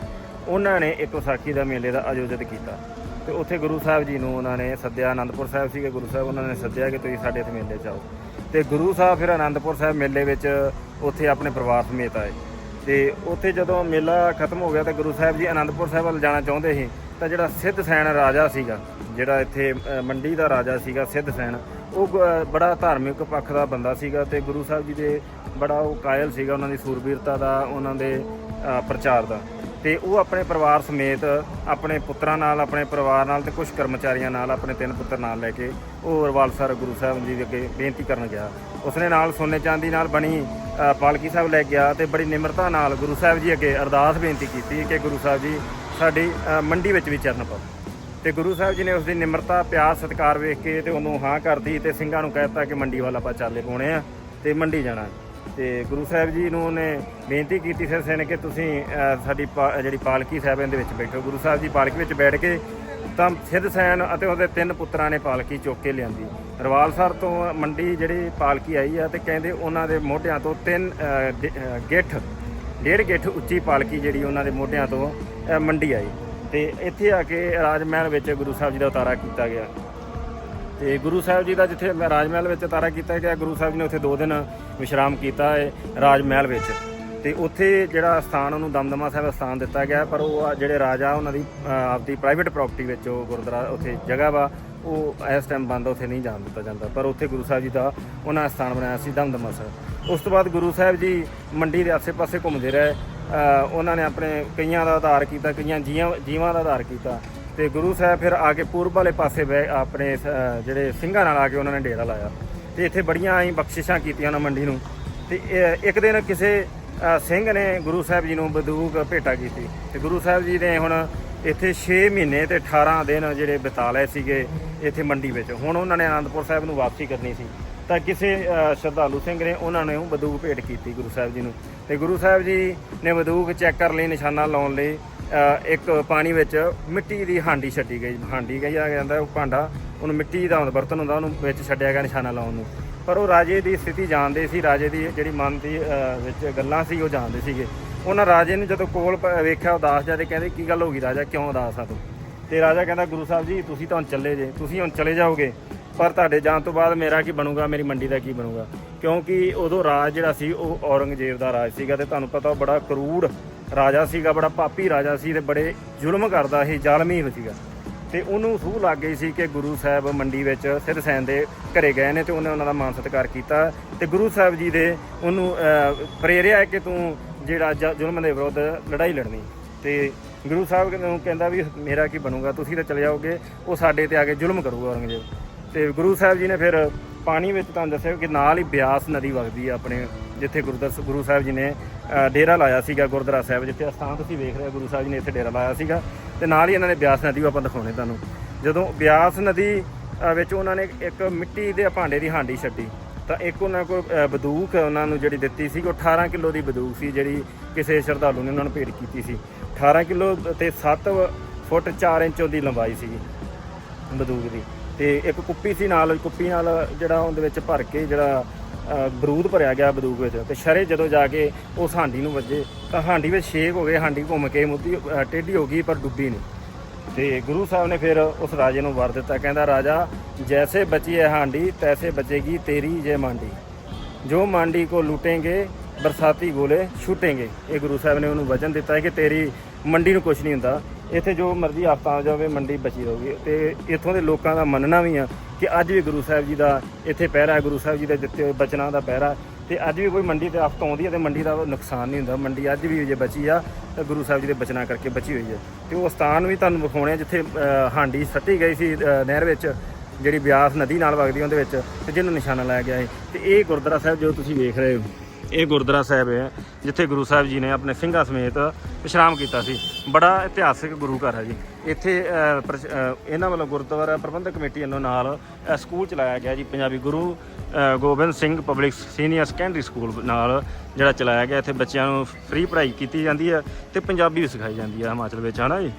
A: ਉਹਨਾਂ ਨੇ ਇੱਕ ਵਿਸਾਖੀ ਦਾ ਮੇਲੇ ਦਾ ਆਯੋਜਿਤ ਕੀਤਾ ਤੇ ਉੱਥੇ ਗੁਰੂ ਸਾਹਿਬ ਜੀ ਨੂੰ ਉਹਨਾਂ ਨੇ ਸੱਦਿਆ ਆਨੰਦਪੁਰ ਸਾਹਿਬ ਸੀਗੇ, ਗੁਰੂ ਸਾਹਿਬ ਉਹਨਾਂ ਨੇ ਸੱਦਿਆ ਕਿ ਤੁਸੀਂ ਸਾਡੇ ਇੱਥੇ ਮੇਲੇ 'ਚ ਆਓ। ਤੇ ਗੁਰੂ ਸਾਹਿਬ ਫਿਰ ਆਨੰਦਪੁਰ ਸਾਹਿਬ ਮੇਲੇ ਵਿੱਚ ਉੱਥੇ ਆਪਣੇ ਪਰਿਵਾਰ ਸਮੇਤ ਆਏ। ਤੇ ਉੱਥੇ ਜਦੋਂ ਮੇਲਾ ਖਤਮ ਹੋ ਗਿਆ ਤਾਂ ਗੁਰੂ ਸਾਹਿਬ ਜੀ ਆਨੰਦਪੁਰ ਸਾਹਿਬ ਵੱਲ ਜਾਣਾ ਚਾਹੁੰਦੇ ਸੀ, ਤਾਂ ਜਿਹੜਾ ਸਿੱਧ ਸੈਨ ਰਾਜਾ ਸੀਗਾ, ਜਿਹੜਾ ਇੱਥੇ ਮੰਡੀ ਦਾ ਰਾਜਾ ਸੀਗਾ, ਸਿੱਧ ਸੈਨ, ਉਹ ਗ- ਬੜਾ ਧਾਰਮਿਕ ਪੱਖ ਦਾ ਬੰਦਾ ਸੀਗਾ ਤੇ ਗੁਰੂ ਸਾਹਿਬ ਜੀ ਦੇ ਬੜਾ ਉਹ ਕਾਇਲ ਸੀਗਾ, ਉਹਨਾਂ ਦੀ ਸੂਰਬੀਰਤਾ ਦਾ, ਉਹਨਾਂ ਦੇ ਪ੍ਰਚਾਰ ਦਾ। ਤੇ ਉਹ ਆਪਣੇ ਪਰਿਵਾਰ ਸਮੇਤ ਆਪਣੇ ਪੁੱਤਰਾਂ ਨਾਲ, ਆਪਣੇ ਪਰਿਵਾਰ ਨਾਲ ਤੇ ਕੁਝ ਕਰਮਚਾਰੀਆਂ ਨਾਲ ਆਪਣੇ ਤਿੰਨ ਪੁੱਤਰ ਨਾਲ ਲੈ ਕੇ ਉਹ ਰਵਾਲਸਰ ਗੁਰੂ ਸਾਹਿਬ ਜੀ ਦੇ ਅੱਗੇ ਬੇਨਤੀ ਕਰਨ ਗਿਆ। ਉਸਨੇ ਨਾਲ ਸੋਨੇ ਚਾਂਦੀ ਨਾਲ ਬਣੀ ਪਾਲਕੀ ਸਾਹਿਬ ਲੈ ਗਿਆ ਤੇ ਬੜੀ ਨਿਮਰਤਾ ਨਾਲ ਗੁਰੂ ਸਾਹਿਬ ਜੀ ਅੱਗੇ ਅਰਦਾਸ ਬੇਨਤੀ ਕੀਤੀ ਕਿ ਗੁਰੂ ਸਾਹਿਬ ਜੀ ਸਾਡੀ ਮੰਡੀ ਵਿੱਚ ਵੀ ਚਰਨ ਪਾਓ। ਤੇ ਗੁਰੂ ਸਾਹਿਬ ਜੀ ਨੇ ਉਸ ਦੀ ਨਿਮਰਤਾ, ਪਿਆਰ, ਸਤਿਕਾਰ ਵੇਖ ਕੇ ਤੇ ਉਹਨੂੰ ਹਾਂ ਕਰਦੀ ਤੇ ਸਿੰਘਾਂ ਨੂੰ ਕਹਿਤਾ ਕਿ ਮੰਡੀ ਵੱਲ ਆਪਾਂ ਚਾਲੇ ਪਾਉਣੇ ਆ ਤੇ ਮੰਡੀ ਜਾਣਾ। ਤੇ ਗੁਰੂ ਸਾਹਿਬ ਜੀ ਨੂੰ ਉਹਨੇ ਬੇਨਤੀ ਕੀਤੀ ਸਿਰ ਸੈਨ ਕਿ ਤੁਸੀਂ ਸਾਡੀ ਪਾ- ਜਿਹੜੀ ਪਾਲਕੀ ਸਾਹਿਬ ਇਹਦੇ ਵਿੱਚ ਬੈਠੋ। ਗੁਰੂ ਸਾਹਿਬ ਜੀ ਪਾਲਕੀ ਵਿੱਚ ਬੈਠ ਕੇ ਤਾਂ ਸਿੱਧ ਸੈਨ ਅਤੇ ਉਹਦੇ ਤਿੰਨ ਪੁੱਤਰਾਂ ਨੇ ਪਾਲਕੀ ਚੁੱਕ ਕੇ ਲਿਆਂਦੀ। ਰਵਾਲ ਰਵਾਲਸਰ ਤੋਂ ਮੰਡੀ ਜਿਹੜੀ ਪਾਲਕੀ ਆਈ ਆ ਤੇ ਕਹਿੰਦੇ ਉਹਨਾਂ ਦੇ ਮੋਢਿਆਂ ਤੋਂ ਤਿੰਨ ਗਿੱਠ, ਡੇਢ ਗਿੱਠ ਉੱਚੀ ਪਾਲਕੀ ਜਿਹੜੀ ਉਹਨਾਂ ਦੇ ਮੋਢਿਆਂ ਤੋਂ ਮੰਡੀ ਆਈ। ਤੇ ਇੱਥੇ ਆ ਕੇ ਰਾਜ ਮਹਿਲ ਵਿੱਚ ਗੁਰੂ ਸਾਹਿਬ ਜੀ ਦਾ ਉਤਾਰਾ ਕੀਤਾ ਗਿਆ। ਤੇ ਗੁਰੂ ਸਾਹਿਬ ਜੀ ਦਾ ਜਿੱਥੇ ਮੈਂ ਰਾਜ ਮਹਿਲ ਵਿੱਚ ਉਤਾਰਾ ਕੀਤਾ ਗਿਆ, ਗੁਰੂ ਸਾਹਿਬ ਜੀ ਨੇ ਉੱਥੇ 2 ਦਿਨ ਵਿਸ਼ਰਾਮ ਕੀਤਾ ਹੈ ਰਾਜ ਮਹਿਲ ਵਿੱਚ। ਤੇ ਉੱਥੇ ਜਿਹੜਾ ਸਥਾਨ ਉਹਨੂੰ ਦਮਦਮਾ ਸਾਹਿਬ ਸਥਾਨ ਦਿੱਤਾ ਗਿਆ, ਪਰ ਉਹ ਜਿਹੜੇ ਰਾਜਾ ਉਹਨਾਂ ਦੀ ਆਪਦੀ ਪ੍ਰਾਈਵੇਟ ਪ੍ਰਾਪਰਟੀ ਵਿੱਚ ਉਹ ਗੁਰਦੁਆਰਾ ਉੱਥੇ ਜਗ੍ਹਾ ਵਾ, ਉਹ ਇਸ ਟਾਈਮ ਬੰਦ ਉੱਥੇ ਨਹੀਂ ਜਾਣ ਦਿੱਤਾ ਜਾਂਦਾ। ਪਰ ਉੱਥੇ ਗੁਰੂ ਸਾਹਿਬ ਜੀ ਦਾ ਉਹਨਾਂ ਨੇ ਸਥਾਨ ਬਣਾਇਆ ਸੀ ਦਮਦਮਾ ਸਾਹਿਬ। ਉਸ ਤੋਂ ਬਾਅਦ ਗੁਰੂ ਸਾਹਿਬ ਜੀ ਮੰਡੀ ਦੇ ਆਸੇ-ਪਾਸੇ ਘੁੰਮਦੇ ਰਹੇ। ਉਹਨਾਂ ਨੇ ਆਪਣੇ ਕਈਆਂ ਦਾ ਆਧਾਰ ਕੀਤਾ, ਕਈਆਂ ਜੀਵਾਂ ਜੀਵਾਂ ਦਾ ਆਧਾਰ ਕੀਤਾ। ਤੇ ਗੁਰੂ ਸਾਹਿਬ ਫਿਰ ਆ ਕੇ ਪੂਰਬ ਵਾਲੇ ਪਾਸੇ ਬਹਿ ਆਪਣੇ ਸ- ਜਿਹੜੇ ਸਿੰਘਾਂ ਨਾਲ ਆ ਕੇ ਉਹਨਾਂ ਨੇ ਡੇਰਾ ਲਾਇਆ। ਤੇ ਇੱਥੇ ਬੜੀਆਂ ਹੀ ਬਖਸ਼ਿਸ਼ਾਂ ਕੀਤੀਆਂ ਉਹਨਾਂ ਮੰਡੀ ਨੂੰ। ਤੇ ਇੱਕ ਦਿਨ ਕਿਸੇ ਸਿੰਘ ਨੇ ਗੁਰੂ ਸਾਹਿਬ ਜੀ ਨੂੰ ਬੰਦੂਕ ਭੇਟਾ ਕੀਤੀ। ਤੇ ਗੁਰੂ ਸਾਹਿਬ ਜੀ ਨੇ ਹੁਣ ਇੱਥੇ 6 ਮਹੀਨੇ ਤੇ 18 ਦਿਨ ਜਿਹੜੇ ਬਿਤਾ ਲਏ ਸੀਗੇ ਇੱਥੇ ਮੰਡੀ ਵਿੱਚ। ਹੁਣ ਉਹਨਾਂ ਨੇ ਆਨੰਦਪੁਰ ਸਾਹਿਬ ਨੂੰ ਵਾਪਸੀ ਕਰਨੀ ਸੀ। ਤਾਂ ਕਿਸੇ ਸ਼ਰਧਾਲੂ ਸਿੰਘ ਨੇ ਉਹਨਾਂ ਨੇ ਬੰਦੂਕ ਭੇਟ ਕੀਤੀ ਗੁਰੂ ਸਾਹਿਬ ਜੀ ਨੂੰ। ਤੇ ਗੁਰੂ ਸਾਹਿਬ ਜੀ ਨੇ ਬੰਦੂਕ ਚੈੱਕ ਕਰਨ ਲਈ, ਨਿਸ਼ਾਨਾ ਲਾਉਣ ਲਈ। ਇੱਕ ਪਾਣੀ ਵਿੱਚ ਮਿੱਟੀ ਦੀ ਹਾਂਡੀ ਛੱਡੀ ਗਈ। ਹਾਂਡੀ ਕਹੀਆ ਜਾਂਦਾ ਉਹ ਭਾਂਡਾ, ਉਹਨੂੰ ਮਿੱਟੀ ਦਾ ਹੁੰਦਾ ਬਰਤਨ ਹੁੰਦਾ, ਉਹਨੂੰ ਵਿੱਚ ਛੱਡਿਆ ਗਿਆ ਨਿਸ਼ਾਨਾ ਲਾਉਣ ਨੂੰ। ਪਰ ਉਹ ਰਾਜੇ ਦੀ ਸਥਿਤੀ ਜਾਣਦੇ ਸੀ, ਰਾਜੇ ਦੀ ਜਿਹੜੀ ਮਨ ਦੀ ਵਿੱਚ ਗੱਲਾਂ ਸੀ, ਉਹ ਜਾਣਦੇ ਸੀਗੇ। ਉਹਨਾਂ ਰਾਜੇ ਨੂੰ ਜਦੋਂ ਕੋਲ ਵੇਖਿਆ ਉਦਾਸ ਜਿਹਾ ਤੇ ਕਹਿੰਦੇ, ਕੀ ਗੱਲ ਹੋ ਗਈ ਰਾਜਾ? ਕਿਉਂ ਉਦਾਸ ਆ ਤੂੰ? ਤੇ ਰਾਜਾ ਕਹਿੰਦਾ, ਗੁਰੂ ਸਾਹਿਬ ਜੀ, ਤੁਸੀਂ ਤਾਂ ਹੁਣ ਚੱਲੇ ਜੇ, ਤੁਸੀਂ ਹੁਣ ਚਲੇ ਜਾਓਗੇ। ਪਰ ਤੁਹਾਡੇ ਜਾਣ ਤੋਂ ਬਾਅਦ ਮੇਰਾ ਕੀ ਬਣੂਗਾ, ਮੇਰੀ ਮੰਡੀ ਦਾ ਕੀ ਬਣੂਗਾ? ਕਿਉਂਕਿ ਉਦੋਂ ਰਾਜ ਜਿਹੜਾ ਸੀ, ਉਹ ਔਰੰਗਜ਼ੇਬ ਦਾ ਰਾਜ ਸੀਗਾ ਤੇ ਤੁਹਾਨੂੰ ਪਤਾ ਉਹ ਬੜਾ ਕਰੂੜ ਰਾਜਾ ਸੀਗਾ, ਬੜਾ ਪਾਪੀ ਰਾਜਾ ਸੀ ਤੇ ਬੜੇ ਜ਼ੁਲਮ ਕਰਦਾ ਸੀ ਜ਼ਾਲਮੀ ਸੀਗਾ। ਤੇ ਉਹਨੂੰ ਸੂਹ ਲੱਗ ਗਈ ਸੀ ਕਿ ਗੁਰੂ ਸਾਹਿਬ ਮੰਡੀ ਵਿੱਚ ਸਿੱਧ ਸੈਨ ਦੇ ਘਰੇ ਗਏ ਨੇ ਤੇ ਉਹਨੇ ਉਹਨਾਂ ਦਾ ਮਾਨ ਸਤਿਕਾਰ ਕੀਤਾ ਤੇ ਗੁਰੂ ਸਾਹਿਬ ਜੀ ਦੇ ਉਹਨੂੰ ਪ੍ਰੇਰਿਆ ਕਿ ਤੂੰ ਜਿਹੜਾ ਜ- ਜ਼ੁਲਮ ਦੇ ਵਿਰੁੱਧ ਲੜਾਈ ਲੜਨੀ। ਤੇ ਗੁਰੂ ਸਾਹਿਬ ਨੂੰ ਕਹਿੰਦਾ ਵੀ ਮੇਰਾ ਕੀ ਬਣੂਗਾ, ਤੁਸੀਂ ਤਾਂ ਚਲੇ ਜਾਓਗੇ, ਉਹ ਸਾਡੇ ਤੇ ਆ ਕੇ ਜ਼ੁਲਮ ਕਰੂਗਾ ਔਰੰਗਜ਼ੇਬ। ਤੇ ਗੁਰੂ ਸਾਹਿਬ ਜੀ ਨੇ ਫਿਰ ਪਾਣੀ ਵਿੱਚ ਤੁਹਾਨੂੰ ਦੱਸਿਆ ਕਿ ਨਾਲ ਹੀ ਬਿਆਸ ਨਦੀ ਵਗਦੀ ਆ ਆਪਣੇ, ਜਿੱਥੇ ਗੁਰਦਸ ਗੁਰੂ ਸਾਹਿਬ ਜੀ ਨੇ ਡੇਰਾ ਲਾਇਆ ਸੀਗਾ ਗੁਰਦੁਆਰਾ ਸਾਹਿਬ, ਜਿੱਥੇ ਅਸਥਾਨ ਤੁਸੀਂ ਵੇਖ ਰਹੇ ਹੋ, ਗੁਰੂ ਸਾਹਿਬ ਜੀ ਨੇ ਇੱਥੇ ਡੇਰਾ ਲਾਇਆ ਸੀਗਾ ਤੇ ਨਾਲ ਹੀ ਇਹਨਾਂ ਨੇ ਬਿਆਸ ਨਦੀ ਉਹ ਆਪਾਂ ਦਿਖਾਉਣੇ ਤੁਹਾਨੂੰ। ਜਦੋਂ ਬਿਆਸ ਨਦੀ ਵਿੱਚ ਉਹਨਾਂ ਨੇ ਇੱਕ ਮਿੱਟੀ ਦੇ ਭਾਂਡੇ ਦੀ ਹਾਂਡੀ ਛੱਡੀ, ਤਾਂ ਇੱਕ ਉਹਨਾਂ ਕੋਲ ਬੰਦੂਕ ਉਹਨਾਂ ਨੂੰ ਜਿਹੜੀ ਦਿੱਤੀ ਸੀ, ਉਹ 18 ਕਿਲੋ ਦੀ ਬੰਦੂਕ ਸੀ, ਜਿਹੜੀ ਕਿਸੇ ਸ਼ਰਧਾਲੂ ਨੇ ਉਹਨਾਂ ਨੂੰ ਭੇਟ ਕੀਤੀ ਸੀ। 18 ਕਿਲੋ ਤੇ 7 ਫੁੱਟ 4 ਇੰਚ ਉਹਦੀ ਲੰਬਾਈ ਸੀਗੀ ਬੰਦੂਕ ਦੀ। ਤੇ ਇੱਕ ਕੁੱਪੀ ਸੀ ਨਾਲ, ਕੁੱਪੀ ਨਾਲ ਜਿਹੜਾ ਉਹਦੇ ਵਿੱਚ ਭਰ ਕੇ ਜਿਹੜਾ ਬਰੂਦ ਭਰਿਆ ਗਿਆ ਬੰਦੂਕ ਵਿੱਚ ਤੇ ਸ਼ਰੇ ਜਦੋਂ ਜਾ ਕੇ ਉਸ ਹਾਂਡੀ ਨੂੰ ਵੱਜੇ ਤਾਂ ਹਾਂਡੀ ਵਿੱਚ ਛੇਕ ਹੋ ਗਏ, ਹਾਂਡੀ ਘੁੰਮ ਕੇ ਮੁੱਦੀ ਟੇਢੀ ਹੋ ਗਈ ਪਰ ਡੁੱਬੀ ਨਹੀਂ। ਤੇ ਗੁਰੂ ਸਾਹਿਬ ਨੇ ਫਿਰ ਉਸ ਰਾਜੇ ਨੂੰ ਵਰ ਦਿੱਤਾ, ਕਹਿੰਦਾ, ਰਾਜਾ, ਜੈਸੇ ਬਚੀ ਹੈ ਹਾਂਡੀ, ਤੈਸੇ ਬਚੇਗੀ ਤੇਰੀ ਜੇ ਮਾਂਡੀ। ਜੋ ਮਾਂਡੀ ਕੋ ਲੁੱਟेंगे ਬਰਸਾਤੀ ਗੋਲੇ ਛੁੱਟेंगे ਇਹ ਗੁਰੂ ਸਾਹਿਬ ਨੇ ਉਹਨੂੰ ਵਚਨ ਦਿੱਤਾ ਹੈ ਕਿ ਤੇਰੀ ਮੰਡੀ ਨੂੰ ਕੁਝ ਨਹੀਂ ਹੁੰਦਾ। ਇੱਥੇ ਜੋ ਮਰਜ਼ੀ ਆਫਤਾਂ ਆ ਜਾਵੇ, ਮੰਡੀ ਬਚੀ ਰਹੂਗੀ। ਤੇ ਇੱਥੋਂ ਦੇ ਲੋਕਾਂ ਦਾ ਮੰਨਣਾ ਵੀ ਆ ਕਿ ਅੱਜ ਵੀ ਗੁਰੂ ਸਾਹਿਬ ਜੀ ਦਾ ਇੱਥੇ ਪਹਿਰਾ ਹੈ, ਗੁਰੂ ਸਾਹਿਬ ਜੀ ਦੇ ਦਿੱਤੇ ਹੋਏ ਬਚਨਾਂ ਦਾ ਪਹਿਰਾ। ਤੇ ਅੱਜ ਵੀ ਕੋਈ ਮੰਡੀ ਤੇ ਆਫਤ ਆਉਂਦੀ ਹੈ ਤੇ ਮੰਡੀ ਦਾ ਨੁਕਸਾਨ ਨਹੀਂ ਹੁੰਦਾ। ਮੰਡੀ ਅੱਜ ਵੀ ਜੇ ਬਚੀ ਆ, ਤਾਂ ਗੁਰੂ ਸਾਹਿਬ ਜੀ ਦੇ ਬਚਨਾਂ ਕਰਕੇ ਬਚੀ ਹੋਈ ਹੈ। ਤੇ ਉਹ ਸਥਾਨ ਵੀ ਤੁਹਾਨੂੰ ਵਿਖਾਉਣੇ ਆ, ਜਿੱਥੇ ਹਾਂਡੀ ਸੱਟੀ ਗਈ ਸੀ ਨਹਿਰ ਵਿੱਚ, ਜਿਹੜੀ ਬਿਆਸ ਨਦੀ ਨਾਲ ਵਗਦੀ ਉਹਦੇ ਵਿੱਚ, ਤੇ ਜਿਹਨੂੰ ਨਿਸ਼ਾਨਾ ਲਾਇਆ ਗਿਆ ਹੈ ਤੇ ਇਹ ਗੁਰਦੁਆਰਾ ਸਾਹਿਬ ਜੋ ਤੁਸੀਂ ਵੇਖ ਰਹੇ ਹੋ ਇਹ ਗੁਰਦੁਆਰਾ ਸਾਹਿਬ ਹੈ, ਜਿੱਥੇ ਗੁਰੂ ਸਾਹਿਬ ਜੀ ਨੇ ਆਪਣੇ ਸਿੰਘਾਂ ਸਮੇਤ ਵਿਸ਼ਰਾਮ ਕੀਤਾ ਸੀ। ਬੜਾ ਇਤਿਹਾਸਿਕ ਗੁਰੂ ਘਰ ਹੈ ਜੀ। ਇੱਥੇ ਇਹਨਾਂ ਵੱਲੋਂ ਗੁਰਦੁਆਰਾ ਪ੍ਰਬੰਧਕ ਕਮੇਟੀ ਵੱਲੋਂ ਨਾਲ ਸਕੂਲ ਚਲਾਇਆ ਗਿਆ ਜੀ। Punjabi Guru Gobind Singh public senior secondary school ਨਾਲ ਜਿਹੜਾ ਚਲਾਇਆ ਗਿਆ। ਇੱਥੇ ਬੱਚਿਆਂ ਨੂੰ ਫ੍ਰੀ ਪੜ੍ਹਾਈ ਕੀਤੀ ਜਾਂਦੀ ਹੈ ਤੇ ਪੰਜਾਬੀ ਵੀ ਸਿਖਾਈ ਜਾਂਦੀ ਹੈ ਹਿਮਾਚਲ ਵਿੱਚ, ਹਨਾ ਜੀ?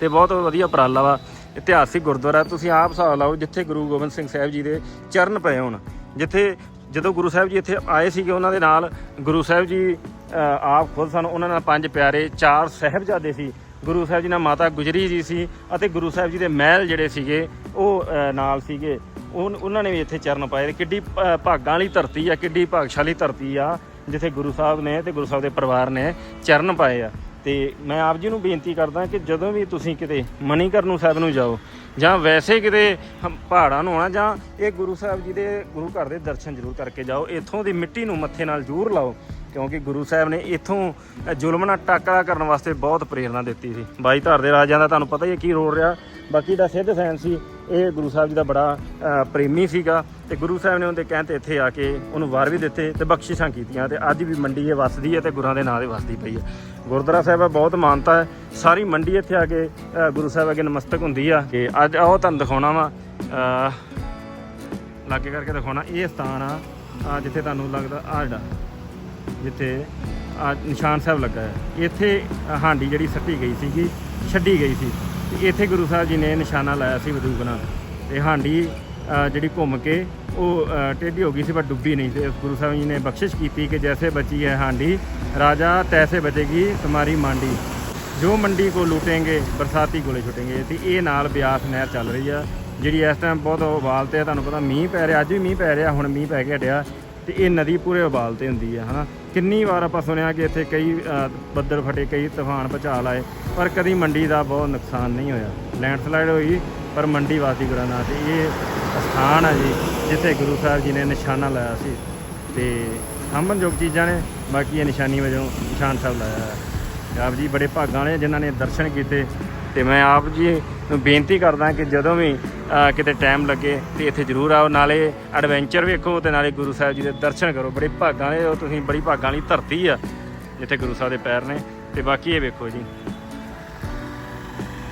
A: ਤੇ ਬਹੁਤ ਵਧੀਆ ਉਪਰਾਲਾ ਵਾ। ਇਤਿਹਾਸਿਕ ਗੁਰਦੁਆਰਾ ਤੁਸੀਂ ਆਪ ਹਿਸਾਬ ਲਾਓ, ਜਿੱਥੇ ਗੁਰੂ ਗੋਬਿੰਦ ਸਿੰਘ ਸਾਹਿਬ ਜੀ ਦੇ ਚਰਨ ਪਏ ਹੋਣ, ਜਿੱਥੇ ਜਦੋਂ ਗੁਰੂ ਸਾਹਿਬ ਜੀ ਇੱਥੇ ਆਏ ਸੀਗੇ, ਉਹਨਾਂ ਦੇ ਨਾਲ ਗੁਰੂ ਸਾਹਿਬ ਜੀ ਆਪ ਖੁਦ ਸਨ, ਉਹਨਾਂ ਨਾਲ ਪੰਜ ਪਿਆਰੇ, ਚਾਰ ਸਹਿਬਜ਼ਾਦੇ ਸੀ। ਗੁਰੂ ਸਾਹਿਬ ਜੀ ਨਾਲ ਮਾਤਾ ਗੁਜਰੀ ਜੀ ਸੀ ਅਤੇ ਗੁਰੂ ਸਾਹਿਬ ਜੀ ਦੇ ਮਹਿਲ ਜਿਹੜੇ ਸੀਗੇ, ਉਹ ਨਾਲ ਸੀਗੇ। ਉਹ ਉਹਨਾਂ ਨੇ ਵੀ ਇੱਥੇ ਚਰਨ ਪਾਏ ਕਿੱਡੀ ਭਾਗਾਂ ਵਾਲੀ ਧਰਤੀ ਆ, ਕਿੱਡੀ ਭਾਗਸ਼ਾਲੀ ਧਰਤੀ ਆ, ਜਿੱਥੇ ਗੁਰੂ ਸਾਹਿਬ ਨੇ ਤੇ ਗੁਰੂ ਸਾਹਿਬ ਦੇ ਪਰਿਵਾਰ ਨੇ ਚਰਨ ਪਾਏ ਆ। ਤੇ ਮੈਂ ਆਪ ਜੀ ਨੂੰ ਬੇਨਤੀ ਕਰਦਾ ਕਿ ਜਦੋਂ ਵੀ ਤੁਸੀਂ ਕਿਤੇ ਮਨੀਕਰਨੂ ਸਾਹਿਬ ਨੂੰ ਜਾਓ ਜਾਂ ਵੈਸੇ ਕਿਤੇ ਹਮ ਪਹਾੜਾਂ ਨੂੰ ਆਉਣਾ ਜਾਂ ਇਹ ਗੁਰੂ ਸਾਹਿਬ ਜੀ ਦੇ ਗੁਰੂ ਘਰ ਦੇ ਦਰਸ਼ਨ ਜ਼ਰੂਰ ਕਰਕੇ ਜਾਓ। ਇੱਥੋਂ ਦੀ ਮਿੱਟੀ ਨੂੰ ਮੱਥੇ ਨਾਲ ਜ਼ਰੂਰ ਲਾਓ ਕਿਉਂਕਿ ਗੁਰੂ ਸਾਹਿਬ ਨੇ ਇੱਥੋਂ ਅ, ਜ਼ੁਲਮ ਨਾਲ ਟਾਕਰਾ ਕਰਨ ਵਾਸਤੇ ਬਹੁਤ ਪ੍ਰੇਰਣਾ ਦਿੱਤੀ ਸੀ। ਬਾਈ ਧਾਰ ਦੇ ਰਾਜਿਆਂ ਦਾ ਤੁਹਾਨੂੰ ਪਤਾ ਹੀ ਹੈ ਕੀ ਰੋਲ ਰਿਹਾ। ਬਾਕੀ ਦਾ ਸਿੱਧ ਸੈਨ ਸੀ, ਇਹ ਗੁਰੂ ਸਾਹਿਬ ਜੀ ਦਾ ਬੜਾ ਪ੍ਰੇਮੀ ਸੀਗਾ ਤੇ ਗੁਰੂ ਸਾਹਿਬ ਨੇ ਉਹਦੇ ਕਹਿਣ ਤੇ ਇੱਥੇ ਆ ਕੇ ਉਹਨੂੰ ਵਾਰ ਵੀ ਦਿੱਤੇ ਤੇ ਬਖਸ਼ਿਸ਼ਾਂ ਕੀਤੀਆਂ ਤੇ ਅੱਜ ਵੀ ਮੰਡੀ ਇਹ ਵਸਦੀ ਹੈ ਤੇ ਗੁਰਾਂ ਦੇ ਨਾਂ ਤੇ ਵਸਦੀ ਪਈ ਹੈ। ਗੁਰਦੁਆਰਾ ਸਾਹਿਬ ਆ, ਬਹੁਤ ਮਾਨਤਾ ਹੈ। ਸਾਰੀ ਮੰਡੀ ਇੱਥੇ ਆ ਕੇ ਗੁਰੂ ਸਾਹਿਬ ਅੱਗੇ ਨਮਸਤਕ ਹੁੰਦੀ ਆ ਕਿ ਅੱਜ ਆਓ, ਤੁਹਾਨੂੰ ਦਿਖਾਉਣਾ ਵਾ। ਲਾਗੇ ਕਰਕੇ ਦਿਖਾਉਣਾ। ਇਹ ਸਥਾਨ ਆ ਆਹ ਜਿੱਥੇ ਤੁਹਾਨੂੰ ਲੱਗਦਾ ਆ ਜਿਹੜਾ, ਜਿੱਥੇ ਆ ਨਿਸ਼ਾਨ ਸਾਹਿਬ ਲੱਗਾ ਹੈ। ਇੱਥੇ ਹਾਂਡੀ ਜਿਹੜੀ ਸੱਟੀ ਗਈ ਸੀਗੀ, ਛੱਡੀ ਗਈ ਸੀ। ਇੱਥੇ ਗੁਰੂ ਸਾਹਿਬ ਜੀ ਨੇ ਨਿਸ਼ਾਨਾ ਲਾਇਆ ਸੀ ਬੰਦੂਕ ਨਾਲ ਤੇ ਹਾਂਡੀ ਜਿਹੜੀ ਘੁੰਮ ਕੇ ਉਹ ਟੇਢੀ ਹੋ ਗਈ ਸੀ ਪਰ ਡੁੱਬੀ ਨਹੀਂ ਤੇ ਗੁਰੂ ਸਾਹਿਬ ਜੀ ਨੇ ਬਖਸ਼ਿਸ਼ ਕੀਤੀ ਕਿ ਜੈਸੇ ਬਚੀ ਹੈ ਹਾਂਡੀ ਰਾਜਾ ਤੈਸੇ ਬਚੇਗੀ ਤੁਹਾਡੀ ਮੰਡੀ। ਜੋ ਮੰਡੀ ਕੋ ਲੁੱਟेंगे ਬਰਸਾਤੀ ਗੋਲੇ ਛੁੱਟेंगे ਤੇ ਇਹ ਨਾਲ ਬਿਆਸ ਨਹਿਰ ਚੱਲ ਰਹੀ ਆ ਜਿਹੜੀ ਇਸ ਟਾਈਮ ਬਹੁਤ ਉਬਾਲ ਤੇ ਆ ਤੁਹਾਨੂੰ ਪਤਾ ਮੀਂਹ ਪੈ ਰਿਹਾ ਅੱਜ ਵੀ ਮੀਂਹ ਪੈ ਰਿਹਾ ਹੁਣ ਮੀਂਹ ਪੈ ਕੇ ਹਟਿਆ ਤੇ ਇਹ ਨਦੀ ਪੂਰੇ ਉਬਾਲ ਤੇ ਹੁੰਦੀ ਆ ਹਨਾ। ਕਿੰਨੀ ਵਾਰ ਆਪਾਂ ਸੁਣਿਆ ਕਿ ਇੱਥੇ ਕਈ ਅ, ਬੱਦਲ ਫਟੇ ਕਈ ਤੂਫਾਨ ਭੁਚਾਲ ਆਏ ਪਰ ਕਦੀ ਮੰਡੀ ਦਾ ਬਹੁਤ ਨੁਕਸਾਨ ਨਹੀਂ ਹੋਇਆ। ਲੈਂਡਸਲਾਈਡ ਹੋਈ, ਪਰ ਮੰਡੀ ਵਾਸੀ ਗੁਰਾਨਾ ਤੇ ਇਹ ਸਥਾਨ ਆ ਜੀ, ਜਿੱਥੇ ਗੁਰੂ ਸਾਹਿਬ ਜੀ ਨੇ ਨਿਸ਼ਾਨਾ ਲਾਇਆ ਸੀ। ਤੇ ਸਾਂਭਣਯੋਗ ਚੀਜ਼ਾਂ ਨੇ, ਬਾਕੀ ਇਹ ਨਿਸ਼ਾਨੀ ਵਜੋਂ ਨਿਸ਼ਾਨ ਸਾਹਿਬ ਲਾਇਆ ਹੈ ਤੇ ਆਪ ਜੀ ਬੜੇ ਭਾਗਾਂ ਵਾਲੇ ਜਿਨ੍ਹਾਂ ਨੇ ਦਰਸ਼ਨ ਕੀਤੇ। ਤੇ ਮੈਂ ਆਪ ਜੀ ਨੂੰ ਬੇਨਤੀ ਕਰਦਾ ਕਿ ਜਦੋਂ ਵੀ ਕਿਤੇ ਟਾਈਮ ਲੱਗੇ ਤੇ ਇੱਥੇ ਜ਼ਰੂਰ ਆਓ, ਨਾਲੇ ਐਡਵੈਂਚਰ ਵੇਖੋ ਤੇ ਨਾਲੇ ਗੁਰੂ ਸਾਹਿਬ ਜੀ ਦੇ ਦਰਸ਼ਨ ਕਰੋ। ਬੜੇ ਭਾਗਾਂ ਵਾਲੇ ਹੋ ਤੁਸੀਂ, ਬੜੀ ਭਾਗਾਂ ਵਾਲੀ ਧਰਤੀ ਆ, ਜਿੱਥੇ ਗੁਰੂ ਸਾਹਿਬ ਦੇ ਪੈਰ ਨੇ। ਤੇ ਬਾਕੀ ਇਹ ਵੇਖੋ ਜੀ।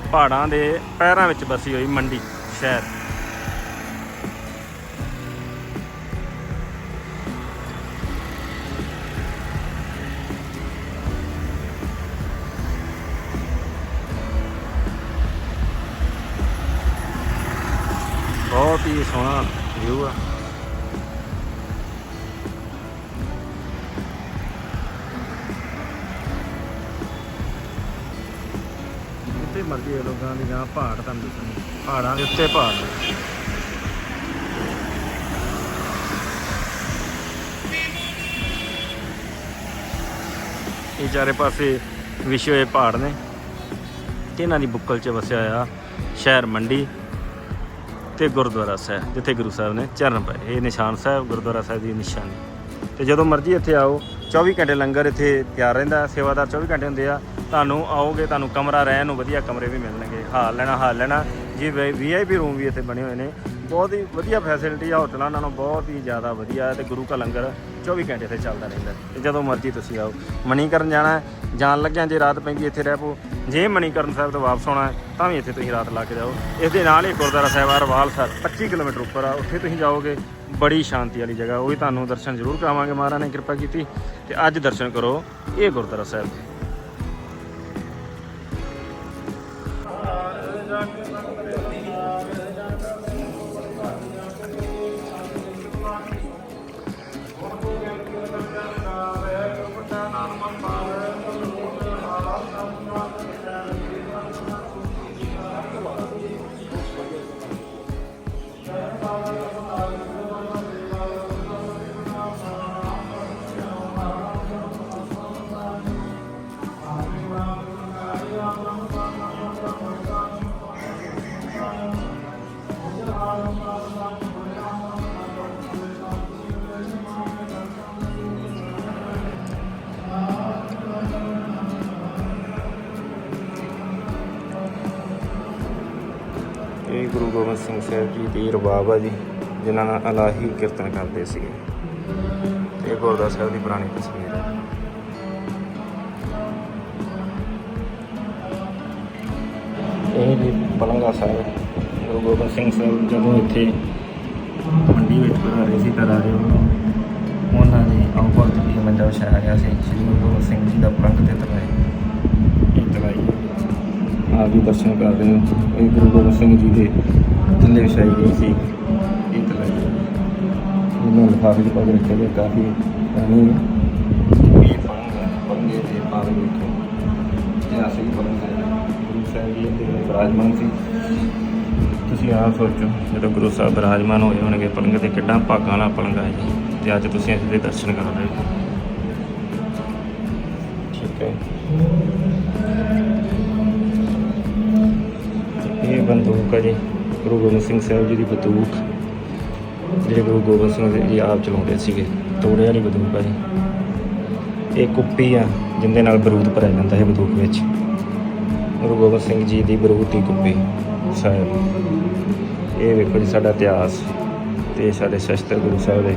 A: ਪਹਾੜਾਂ ਦੇ ਪੈਰਾਂ ਵਿੱਚ ਬਸੀ ਹੋਈ ਮੰਡੀ ਸ਼ਹਿਰ। ਬਹੁਤ ਹੀ ਸੋਹਣਾ ਵਿਊ ਆ। ਇਹ ਲੋਕਾਂ ਦੀ ਗਾਂ ਪਹਾੜ ਤੁਹਾਨੂੰ ਦਿਸਣਗੇ ਪਹਾੜਾਂ ਦੇ ਉੱਤੇ ਪਹਾੜ ਨੇ। ਇਹ ਚਾਰੇ ਪਾਸੇ ਵਿਛੇ ਹੋਏ ਪਹਾੜ ਨੇ। ਤੇ ਇਹਨਾਂ ਦੀ ਬੁੱਕਲ 'ਚ ਵਸਿਆ ਹੋਇਆ ਸ਼ਹਿਰ ਮੰਡੀ ਤੇ ਗੁਰਦੁਆਰਾ ਸਾਹਿਬ, ਜਿੱਥੇ ਗੁਰੂ ਸਾਹਿਬ ਨੇ ਚਰਨ ਪਾਏ। ਇਹ ਨਿਸ਼ਾਨ ਸਾਹਿਬ, ਗੁਰਦੁਆਰਾ ਸਾਹਿਬ ਦੀ ਨਿਸ਼ਾਨੀ। ਤੇ ਜਦੋਂ ਮਰਜ਼ੀ ਇੱਥੇ ਆਓ 24 ਘੰਟੇ ਲੰਗਰ ਇੱਥੇ ਤਿਆਰ ਰਹਿੰਦਾ, ਸੇਵਾਦਾਰ 24 ਘੰਟੇ ਹੁੰਦੇ ਆ। ਤੁਹਾਨੂੰ ਆਓਗੇ, ਤੁਹਾਨੂੰ ਕਮਰਾ ਰਹਿਣ ਨੂੰ ਵਧੀਆ ਕਮਰੇ ਵੀ ਮਿਲਣਗੇ। ਹਾਲ ਲੈਣਾ ਹਾਲ ਲੈਣਾ। ਜੀ ਵੀਆਈਪੀ ਰੂਮ ਵੀ ਇੱਥੇ ਬਣੇ ਹੋਏ ਨੇ। ਬਹੁਤ ਹੀ ਵਧੀਆ ਫੈਸਿਲਿਟੀ ਆ ਹੋਟਲਾਂ ਨਾਲੋਂ, ਬਹੁਤ ਹੀ ਜ਼ਿਆਦਾ ਵਧੀਆ ਹੈ ਤੇ ਗੁਰੂ ਕਾ ਲੰਗਰ 24 ਘੰਟੇ ਇੱਥੇ ਚੱਲਦਾ ਰਹਿੰਦਾ ਤੇ ਜਦੋਂ ਮਰਜ਼ੀ ਤੁਸੀਂ ਆਓ। ਮਨੀਕਰਨ ਜਾਣਾ ਜਾਣ ਲੱਗਿਆਂ ਜੇ ਰਾਤ ਪੈਂਦੀ ਇੱਥੇ ਰਹਿ ਪਓ। ਜੇ ਮਨੀਕਰਨ ਸਾਹਿਬ ਤੋਂ ਵਾਪਸ ਆਉਣਾ ਤਾਂ ਵੀ ਇੱਥੇ ਤੁਸੀਂ ਰਾਤ ਲਾ ਕੇ ਜਾਓ। ਇਸ ਦੇ ਨਾਲ ਹੀ ਗੁਰਦੁਆਰਾ ਸਾਹਿਬ ਆ, ਰਵਾਲ ਸਰ 25 ਕਿਲੋਮੀਟਰ ਉੱਪਰ ਆ। ਉੱਥੇ ਤੁਸੀਂ ਜਾਓਗੇ, ਬੜੀ ਸ਼ਾਂਤੀ ਵਾਲੀ ਜਗ੍ਹਾ। ਉਹ ਵੀ ਤੁਹਾਨੂੰ ਦਰਸ਼ਨ ਜ਼ਰੂਰ ਕਰਾਵਾਂਗੇ ਮਹਾਰਾਜ ਨੇ ਕਿਰਪਾ ਕੀਤੀ। ਤੇ ਅੱਜ ਦਰਸ਼ਨ ਕਰੋ, ਇਹ ਗੁਰਦੁਆਰਾ ਸਾਹਿਬ। ਸਿੰਘ ਸਾਹਿਬ ਜੀ ਦੀ ਰਬਾਬ ਆ ਜੀ, ਜਿਨ੍ਹਾਂ ਨਾਲ ਅਲਾਹੀ ਕੀਰਤਨ ਕਰਦੇ ਸੀਗੇ। ਇਹ ਗੁਰਦਾਸ ਸਾਹਿਬ ਦੀ ਪੁਰਾਣੀ ਤਸਵੀਰ ਹੈ ਇਹ ਜੀ ਪਲੰਗਾ ਸਾਹਿਬ, ਗੁਰੂ ਗੋਬਿੰਦ ਸਿੰਘ ਸਾਹਿਬ ਜਦੋਂ ਇੱਥੇ ਮੰਡੀ ਵਿੱਚ ਪਧਾਰੇ ਰਹੇ ਸੀ, ਤਾਂ ਰਾਜੇ ਉਹਨਾਂ ਦੀ ਆਉਪਰਤ ਦੀ ਮੰਜਾ ਵਿਛਾਇਆ ਸੀ। ਸ੍ਰੀ ਗੁਰੂ ਗੋਬਿੰਦ ਸਿੰਘ ਜੀ ਦਾ ਪਲੰਗ ਤੇ ਤਲਾਈ ਇਹ ਤਲਾਈ ਆਪ ਵੀ ਦਰਸ਼ਨ ਕਰ ਰਹੇ ਹੋ। ਇਹ ਗੁਰੂ ਗੋਬਿੰਦ ਸਿੰਘ ਜੀ ਦੇ ਥੱਲੇ ਵਿਛਾਈ ਗਈ ਸੀ। ਇਹ ਤਲਾਈ ਇਹਨੂੰ ਲਿਫਾਫੇ ਦੇ ਪਾ ਕੇ ਰੱਖਿਆ ਗਿਆ ਕਾਫੀ ਪਾਣੀ ਇਹ ਪੰਗਾ ਪੰਗੇ ਤੇ ਪਾਵੇ ਵੇਖੋ ਜਿਹੜਾ ਸੀ ਪੰਗਾ ਗੁਰੂ ਸਾਹਿਬ ਜੀ ਦੇ ਵਿਰਾਜਮਾਨ ਸੀ। ਤੁਸੀਂ ਆਪ ਸੋਚੋ, ਜਦੋਂ ਗੁਰੂ ਸਾਹਿਬ ਵਿਰਾਜਮਾਨ ਹੋਏ ਹੋਣਗੇ ਪਲੰਗ ਤੇ ਕਿੱਡਾ ਭਾਗਾਂ ਵਾਲਾ ਪਲੰਗ ਹੈ ਜੀ ਤੇ ਅੱਜ ਤੁਸੀਂ ਇਸ ਦੇ ਦਰਸ਼ਨ ਕਰ ਰਹੇ ਹੋ। ਠੀਕ ਹੈ। ਇਹ ਬੰਦੂਕ ਹੈ ਜੀ। ਗੁਰੂ ਗੋਬਿੰਦ ਸਿੰਘ ਸਾਹਿਬ ਜੀ ਦੀ ਬਦੂਕ ਜਿਹੜੇ ਗੁਰੂ ਗੋਬਿੰਦ ਸਿੰਘ ਜੀ ਆਪ ਚਲਾਉਂਦੇ ਸੀਗੇ ਤੋੜੇ ਵਾਲੀ ਬਦੂਕ ਆ ਜੀ ਇਹ ਕੁੱਪੀ ਆ, ਜਿੰਦੇ ਨਾਲ ਬਰੂਦ ਭਰਿਆ ਜਾਂਦਾ ਹੈ ਬਦੂਕ ਵਿੱਚ। ਗੁਰੂ ਗੋਬਿੰਦ ਸਿੰਘ ਜੀ ਦੀ ਬਰੂਦ ਦੀ ਕੁੱਪੀ, ਸਾਹਿਬ। ਇਹ ਵੇਖੋ ਜੀ ਸਾਡਾ ਇਤਿਹਾਸ ਤੇ ਸਾਡੇ ਸ਼ਸਤਰ ਗੁਰੂ ਸਾਹਿਬ ਦੇ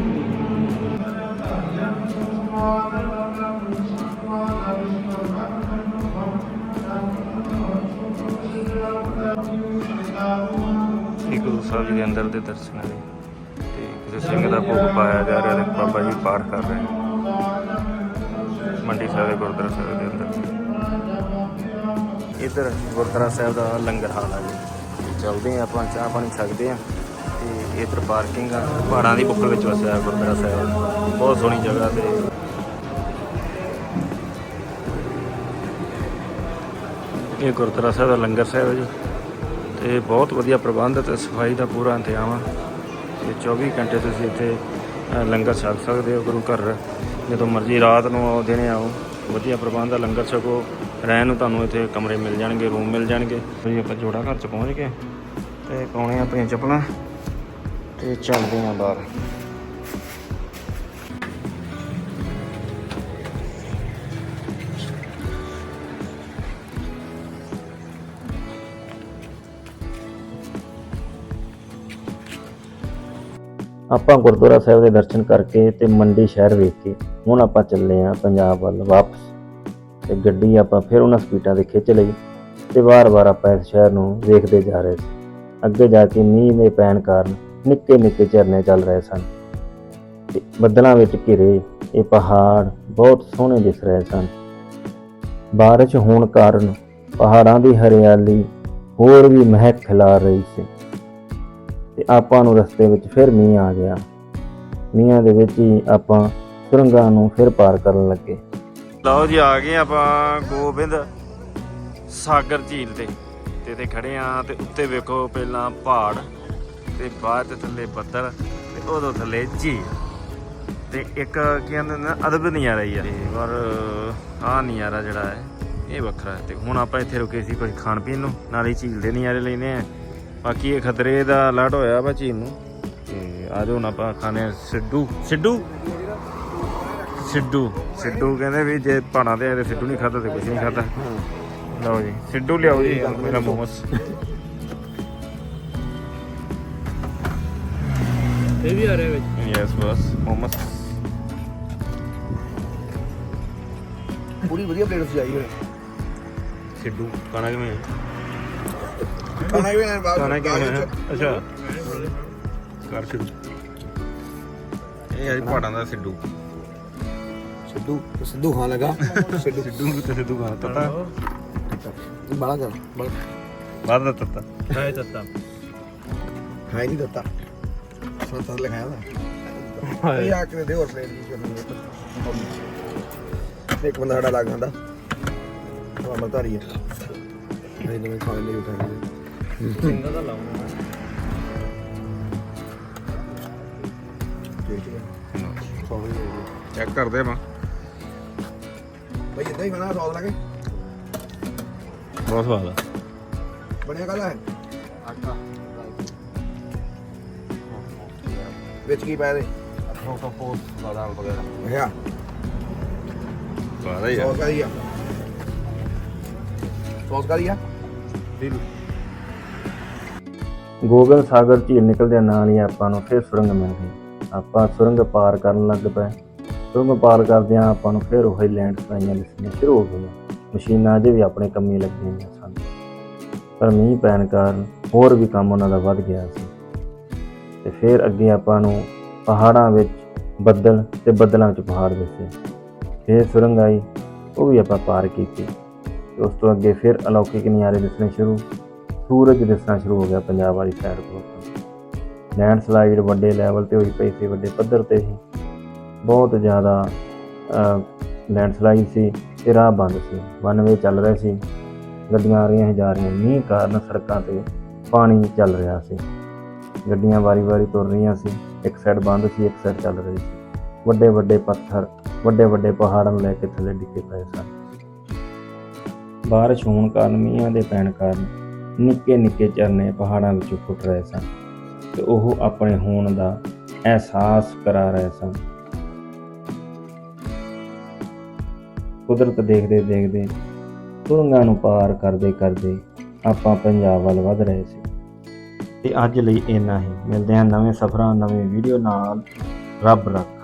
A: ਗੁਰੂ ਸਾਹਿਬ ਜੀ ਦੇ ਅੰਦਰ ਦੇ ਦਰਸ਼ਨ ਨੇ ਤੇ ਕਿਸੇ ਸਿੰਘ ਦਾ ਭੋਗ ਪਾਇਆ ਜਾ ਰਿਹਾ ਤੇ ਬਾਬਾ ਜੀ ਪਾਠ ਕਰ ਰਹੇ ਨੇ। ਮੰਡੀ ਸਾਹਿਬ ਦੇ ਗੁਰਦੁਆਰਾ ਸਾਹਿਬ ਦੇ ਅੰਦਰ। ਇੱਧਰ ਗੁਰਦੁਆਰਾ ਸਾਹਿਬ ਦਾ ਲੰਗਰ ਹਾਲ ਆ ਜੀ। ਚਲਦੇ ਚੱਲਦੇ ਆ ਆਪਾਂ, ਚਾਹ ਪਾਣੀ ਛਕਦੇ ਆ ਤੇ ਇੱਧਰ ਪਾਰਕਿੰਗ ਆ। ਪਹਾੜਾਂ ਦੀ ਬੁੱਕਲ ਵਿੱਚ ਵਸਿਆ ਗੁਰਦੁਆਰਾ ਸਾਹਿਬ। ਬਹੁਤ ਸੋਹਣੀ ਜਗ੍ਹਾ ਤੇ। ਇਹ ਗੁਰਦੁਆਰਾ ਸਾਹਿਬ ਦਾ ਲੰਗਰ ਸਾਹਿਬ ਹੈ ਜੀ। ਤੇ ਬਹੁਤ ਵਧੀਆ ਪ੍ਰਬੰਧ ਤੇ ਸਫ਼ਾਈ ਦਾ ਪੂਰਾ ਇੰਤਜ਼ਾਮ ਆ। ਤੇ 24 ਘੰਟੇ ਤੁਸੀਂ ਇੱਥੇ ਲੰਗਰ ਛਕ ਸਕਦੇ ਹੋ, ਗੁਰੂ ਘਰ ਜਦੋਂ ਮਰਜ਼ੀ ਰਾਤ ਨੂੰ ਆਓ, ਦਿਨੇ ਆਓ। ਵਧੀਆ ਪ੍ਰਬੰਧ ਆ, ਲੰਗਰ ਛਕੋ, ਰਹਿਣ ਨੂੰ ਤੁਹਾਨੂੰ ਇੱਥੇ ਕਮਰੇ ਮਿਲ ਜਾਣਗੇ, ਰੂਮ ਮਿਲ ਜਾਣਗੇ। ਜੀ ਆਪਾਂ ਜੋੜਾ ਘਰ ਚ ਪਹੁੰਚ ਗਏ। ਤੇ ਪਾਉਣੇ ਆਪਣੀਆਂ ਚੱਪਲਾਂ ਤੇ ਚੱਲਦੇ ਆਂ ਬਾਹਰ।
B: ਆਪਾਂ ਗੁਰਦੁਆਰਾ ਸਾਹਿਬ ਦੇ ਦਰਸ਼ਨ ਕਰਕੇ ਤੇ ਮੰਡੀ ਸ਼ਹਿਰ ਵੇਖ ਕੇ, ਹੁਣ ਆਪਾਂ ਚੱਲੇ ਆਂ ਪੰਜਾਬ ਵੱਲ ਵਾਪਸ ਤੇ ਗੱਡੀ ਆਪਾਂ ਫਿਰ ਉਹਨਾਂ ਸਪੀਡਾਂ ਤੇ ਖਿੱਚ ਲਈ ਤੇ ਵਾਰ-ਵਾਰ ਆਪਾਂ ਇਸ ਸ਼ਹਿਰ ਨੂੰ ਵੇਖਦੇ ਜਾ ਰਹੇ ਸੀ। ਅੱਗੇ ਜਾ ਕੇ ਮੀਂਹ ਦੇ ਪੈਣ ਕਾਰਨ ਨਿੱਕੇ ਨਿੱਕੇ ਝਰਨੇ ਚੱਲ ਰਹੇ ਸਨ ਤੇ ਬੱਦਲਾਂ ਵਿੱਚ ਘਿਰੇ ਇਹ ਪਹਾੜ ਬਹੁਤ ਸੋਹਣੇ ਦਿਸ ਰਹੇ ਸਨ। ਬਾਰਿਸ਼ ਹੋਣ ਕਾਰਨ ਪਹਾੜਾਂ ਦੀ ਹਰਿਆਲੀ ਹੋਰ ਵੀ ਮਹਿਕ ਖਿਲਾਰ ਰਹੀ ਸੀ। ਤੇ ਆਪਾਂ ਨੂੰ ਰਸਤੇ ਵਿੱਚ ਫਿਰ ਮੀਂਹ ਆ ਗਿਆ। ਮੀਂਹਾਂ ਦੇ ਵਿੱਚ ਹੀ ਆਪਾਂ ਸੁਰੰਗਾਂ ਨੂੰ ਫਿਰ ਪਾਰ ਕਰਨ ਲੱਗੇ।
A: ਲਓ ਜੀ, ਆ ਗਏ ਆਪਾਂ ਗੋਬਿੰਦ ਸਾਗਰ ਝੀਲ ਤੇ। ਤੇ ਤੇ ਖੜੇ ਆ ਤੇ ਉੱਤੇ ਵੇਖੋ ਪਹਿਲਾਂ ਪਹਾੜ ਤੇ ਬਾਅਦ ਤੇ ਥੱਲੇ ਬੱਦਲ ਤੇ ਉਦੋਂ ਥੱਲੇ ਝੀਲ। ਤੇ ਇੱਕ ਕੀ ਕਹਿੰਦੇ ਨੇ, ਅਦਬ ਨਜ਼ਾਰਾ ਹੀ ਆ। ਤੇ ਪਰ ਆ ਨਜ਼ਾਰਾ ਜਿਹੜਾ ਹੈ, ਇਹ ਵੱਖਰਾ ਹੈ। ਤੇ ਹੁਣ ਆਪਾਂ ਇੱਥੇ ਰੁਕੇ ਸੀ ਕੁਝ ਖਾਣ ਪੀਣ ਨੂੰ। ਨਾਲੇ ਝੀਲ ਦੇ ਨਜ਼ਾਰੇ ਲੈਨੇ ਆ ਬਾਕੀ ਇਹ ਖਤਰੇ ਦਾ ਅਲਰਟ ਹੋਇਆ ਵਾ ਝੀਲ ਨੂੰ। ਤੇ ਆ ਜਾਓ ਹੁਣ ਆਪਾਂ ਖਾਣੇ ਆ ਸਿੱਡੂ। ਸਿੱਡੂ? ਸਿੱਡੂ। ਸਿੱਡੂ ਕਹਿੰਦੇ ਵੀ ਜੇ ਪਹਾੜਾਂ ਤੇ ਆਏ ਤੇ ਸਿੱਡੂ ਨਹੀਂ ਖਾਦਾ ਤੇ ਕੁਝ ਨਹੀਂ ਖਾਦਾ ਲਓ ਜੀ ਸਿੱਡੂ ਲਿਆਓ ਜੀ ਮੇਰਾ ਮੋਮੋਸ।
D: ਯੈਸ ਬਸ ਮੋਮਸ।
E: ਪੂਰੀ ਵਧੀਆ ਪਲੇਟ ਸਜਾਈ ਹੋਈ।
D: ਸਿੱਡੂ ਖਾਣਾ ਕਿਵੇਂ
E: ਖਾਣਾ ਵੀ ਨਾ ਬਾਅਦ
D: ਖਾਣਾ ਕਿਵੇਂ ਹੈ? ਅੱਛਾ। ਕਰ ਸਿੱਡੂ ਇਹ ਆ ਜੀ ਪਹਾੜਾਂ ਦਾ ਸਿੱਡੂ
E: ਸਿੱਧੂ ਸਿੱਧੂ ਖਾਣ ਲੱਗਾ? ਸਿੱਧੂ।
D: ਸਿੱਡੂ ਤੇ ਸਿੱਧੂ ਖਾਣਾ? ਤਤਾ?
E: ਬੜਾ ਕਰ ਬੜਾ
D: ਬਾਅਦ ਦਾ ਤਤਾ।
E: ਹੈ ਨਹੀਂ ਦਿੱਤਾ ਸੱਤ ਲਿਖਾਇਆ ਦਾ ਇਹ ਆ ਕੇ ਦੇ ਹੋਰ ਪਲੇਟ ਦੀ ਕਰਨੀ ਇੱਕ ਬੰਦਾ ਸਾਡਾ ਲੱਗ ਜਾਂਦਾ। ਉਹ ਅਮਰਤਾਰੀ ਹੈ ਨਹੀਂ ਨਹੀਂ ਖਾ ਲਈ ਉਤਾਰੀ ਸਿੰਗਲ ਦਾ ਲਾਉਂਗਾ ਹੈ
D: ਚੈੱਕ ਕਰਦੇ ਆਪਾਂ।
E: ਭਾਈ ਇਦਾਂ ਹੀ ਬਣਾ ਸੌਸ ਲਾ ਕੇ
D: ਬਹੁਤ ਸਵਾਦ ਆ।
E: ਬਣਿਆ ਕਾਲਾ ਹੈ? ਆਟਾ। ਵਿੱਚ ਕੀ ਪਾਇਆ ਦੇ ਪੋਸਟ ਦਾ ਦਾਲ ਵਗੈਰਾ। ਅੱਛਾ।
D: ਸਵਾਦ ਆ ਯਾਰ।
E: ਸੌਸ ਕਾਦੀ ਆ? ਸੌਸ ਕਾਦੀ ਆ?
A: ਗੋਬਿੰਦ ਸਾਗਰ ਝੀਲ ਨਿਕਲਦਿਆਂ ਨਾਲ ਹੀ ਆਪਾਂ ਨੂੰ ਫਿਰ ਸੁਰੰਗ ਮਿਲ ਗਈ। ਆਪਾਂ ਸੁਰੰਗ ਪਾਰ ਕਰਨ ਲੱਗ ਪਏ। ਸੁਰੰਗ ਪਾਰ ਕਰਦਿਆਂ ਆਪਾਂ ਨੂੰ ਫਿਰ ਉਹੀ ਲੈਂਡ ਸਲਾਈਆਂ ਦਿਸਣੀਆਂ ਸ਼ੁਰੂ ਹੋ ਗਈਆਂ। ਮਸ਼ੀਨਾਂ ਅਜੇ ਵੀ ਆਪਣੇ ਕੰਮੀ ਲੱਗੀਆਂ ਹੋਈਆਂ ਸਨ। ਪਰ ਮੀਂਹ ਪੈਣ ਕਾਰਨ ਹੋਰ ਵੀ ਕੰਮ ਉਹਨਾਂ ਦਾ ਵੱਧ ਗਿਆ ਸੀ। ਤੇ ਫਿਰ ਅੱਗੇ ਆਪਾਂ ਨੂੰ ਪਹਾੜਾਂ ਵਿੱਚ ਬੱਦਲ ਤੇ ਬੱਦਲਾਂ 'ਚ ਪਹਾੜ ਦਿਸੇ। ਫਿਰ ਸੁਰੰਗ ਆਈ, ਉਹ ਵੀ ਆਪਾਂ ਪਾਰ ਕੀਤੀ। ਉਸ ਤੋਂ ਅੱਗੇ ਫਿਰ ਅਲੌਕਿਕ ਨਜ਼ਾਰੇ ਦਿਸਣੇ ਸ਼ੁਰੂ। ਸੂਰਜ ਦਿਸਣਾ ਸ਼ੁਰੂ ਹੋ ਗਿਆ ਪੰਜਾਬ ਵਾਲੀ ਸਾਈਡ ਤੋਂ। ਲੈਂਡ ਸਲਾਈਡ ਵੱਡੇ ਲੈਵਲ ਤੇ ਹੋਈ ਪਈ ਸੀ, ਵੱਡੇ ਪੱਧਰ ਤੇ ਸੀ। ਬਹੁਤ ਜ਼ਿਆਦਾ ਲੈਂਡ ਸਲਾਈਡ ਸੀ ਤੇ ਰਾਹ ਬੰਦ ਸੀ। ਵਨਵੇ ਚੱਲ ਰਹੇ ਸੀ। ਗੱਡੀਆਂ ਆ ਰਹੀਆਂ ਸੀ, ਜਾ ਰਹੀਆਂ ਮੀਂਹ ਕਾਰਨ ਸੜਕਾਂ ਤੇ ਪਾਣੀ ਚੱਲ ਰਿਹਾ ਸੀ। ਗੱਡੀਆਂ ਵਾਰੀ-ਵਾਰੀ ਤੁਰ ਰਹੀਆਂ ਸੀ। ਇੱਕ ਸਾਈਡ ਬੰਦ ਸੀ, ਇੱਕ ਸਾਈਡ ਚੱਲ ਰਹੀ ਸੀ। ਵੱਡੇ ਵੱਡੇ ਪੱਥਰ, ਵੱਡੇ ਵੱਡੇ ਪਹਾੜਾਂ ਨੂੰ ਲੈ ਕੇ ਥੱਲੇ ਡਿੱਗੇ ਪਏ ਸਨ। ਬਾਰਿਸ਼ ਹੋਣ ਕਾਰਨ, ਮੀਂਹਾਂ ਦੇ ਪੈਣ ਕਾਰਨ ਨਿੱਕੇ ਨਿੱਕੇ ਝਰਨੇ ਪਹਾੜਾਂ ਵਿੱਚੋਂ ਫੁੱਟ ਰਹੇ ਸਨ ਤੇ ਉਹ ਆਪਣੇ ਹੋਣ ਦਾ ਅਹਿਸਾਸ ਕਰਾ ਰਹੇ ਸਨ। ਕੁਦਰਤ ਦੇਖਦੇ ਦੇਖਦੇ ਸੁਰੰਗਾਂ ਨੂੰ ਪਾਰ ਕਰਦੇ ਕਰਦੇ ਆਪਾਂ ਪੰਜਾਬ ਵੱਲ ਵਧ ਰਹੇ ਸੀ। ਤੇ ਅੱਜ ਲਈ ਇੰਨਾ ਹੀ। ਮਿਲਦੇ ਹਾਂ ਨਵੇਂ ਸਫ਼ਰਾਂ, ਨਵੇਂ ਵੀਡੀਓ ਨਾਲ। ਰੱਬ ਰੱਖ।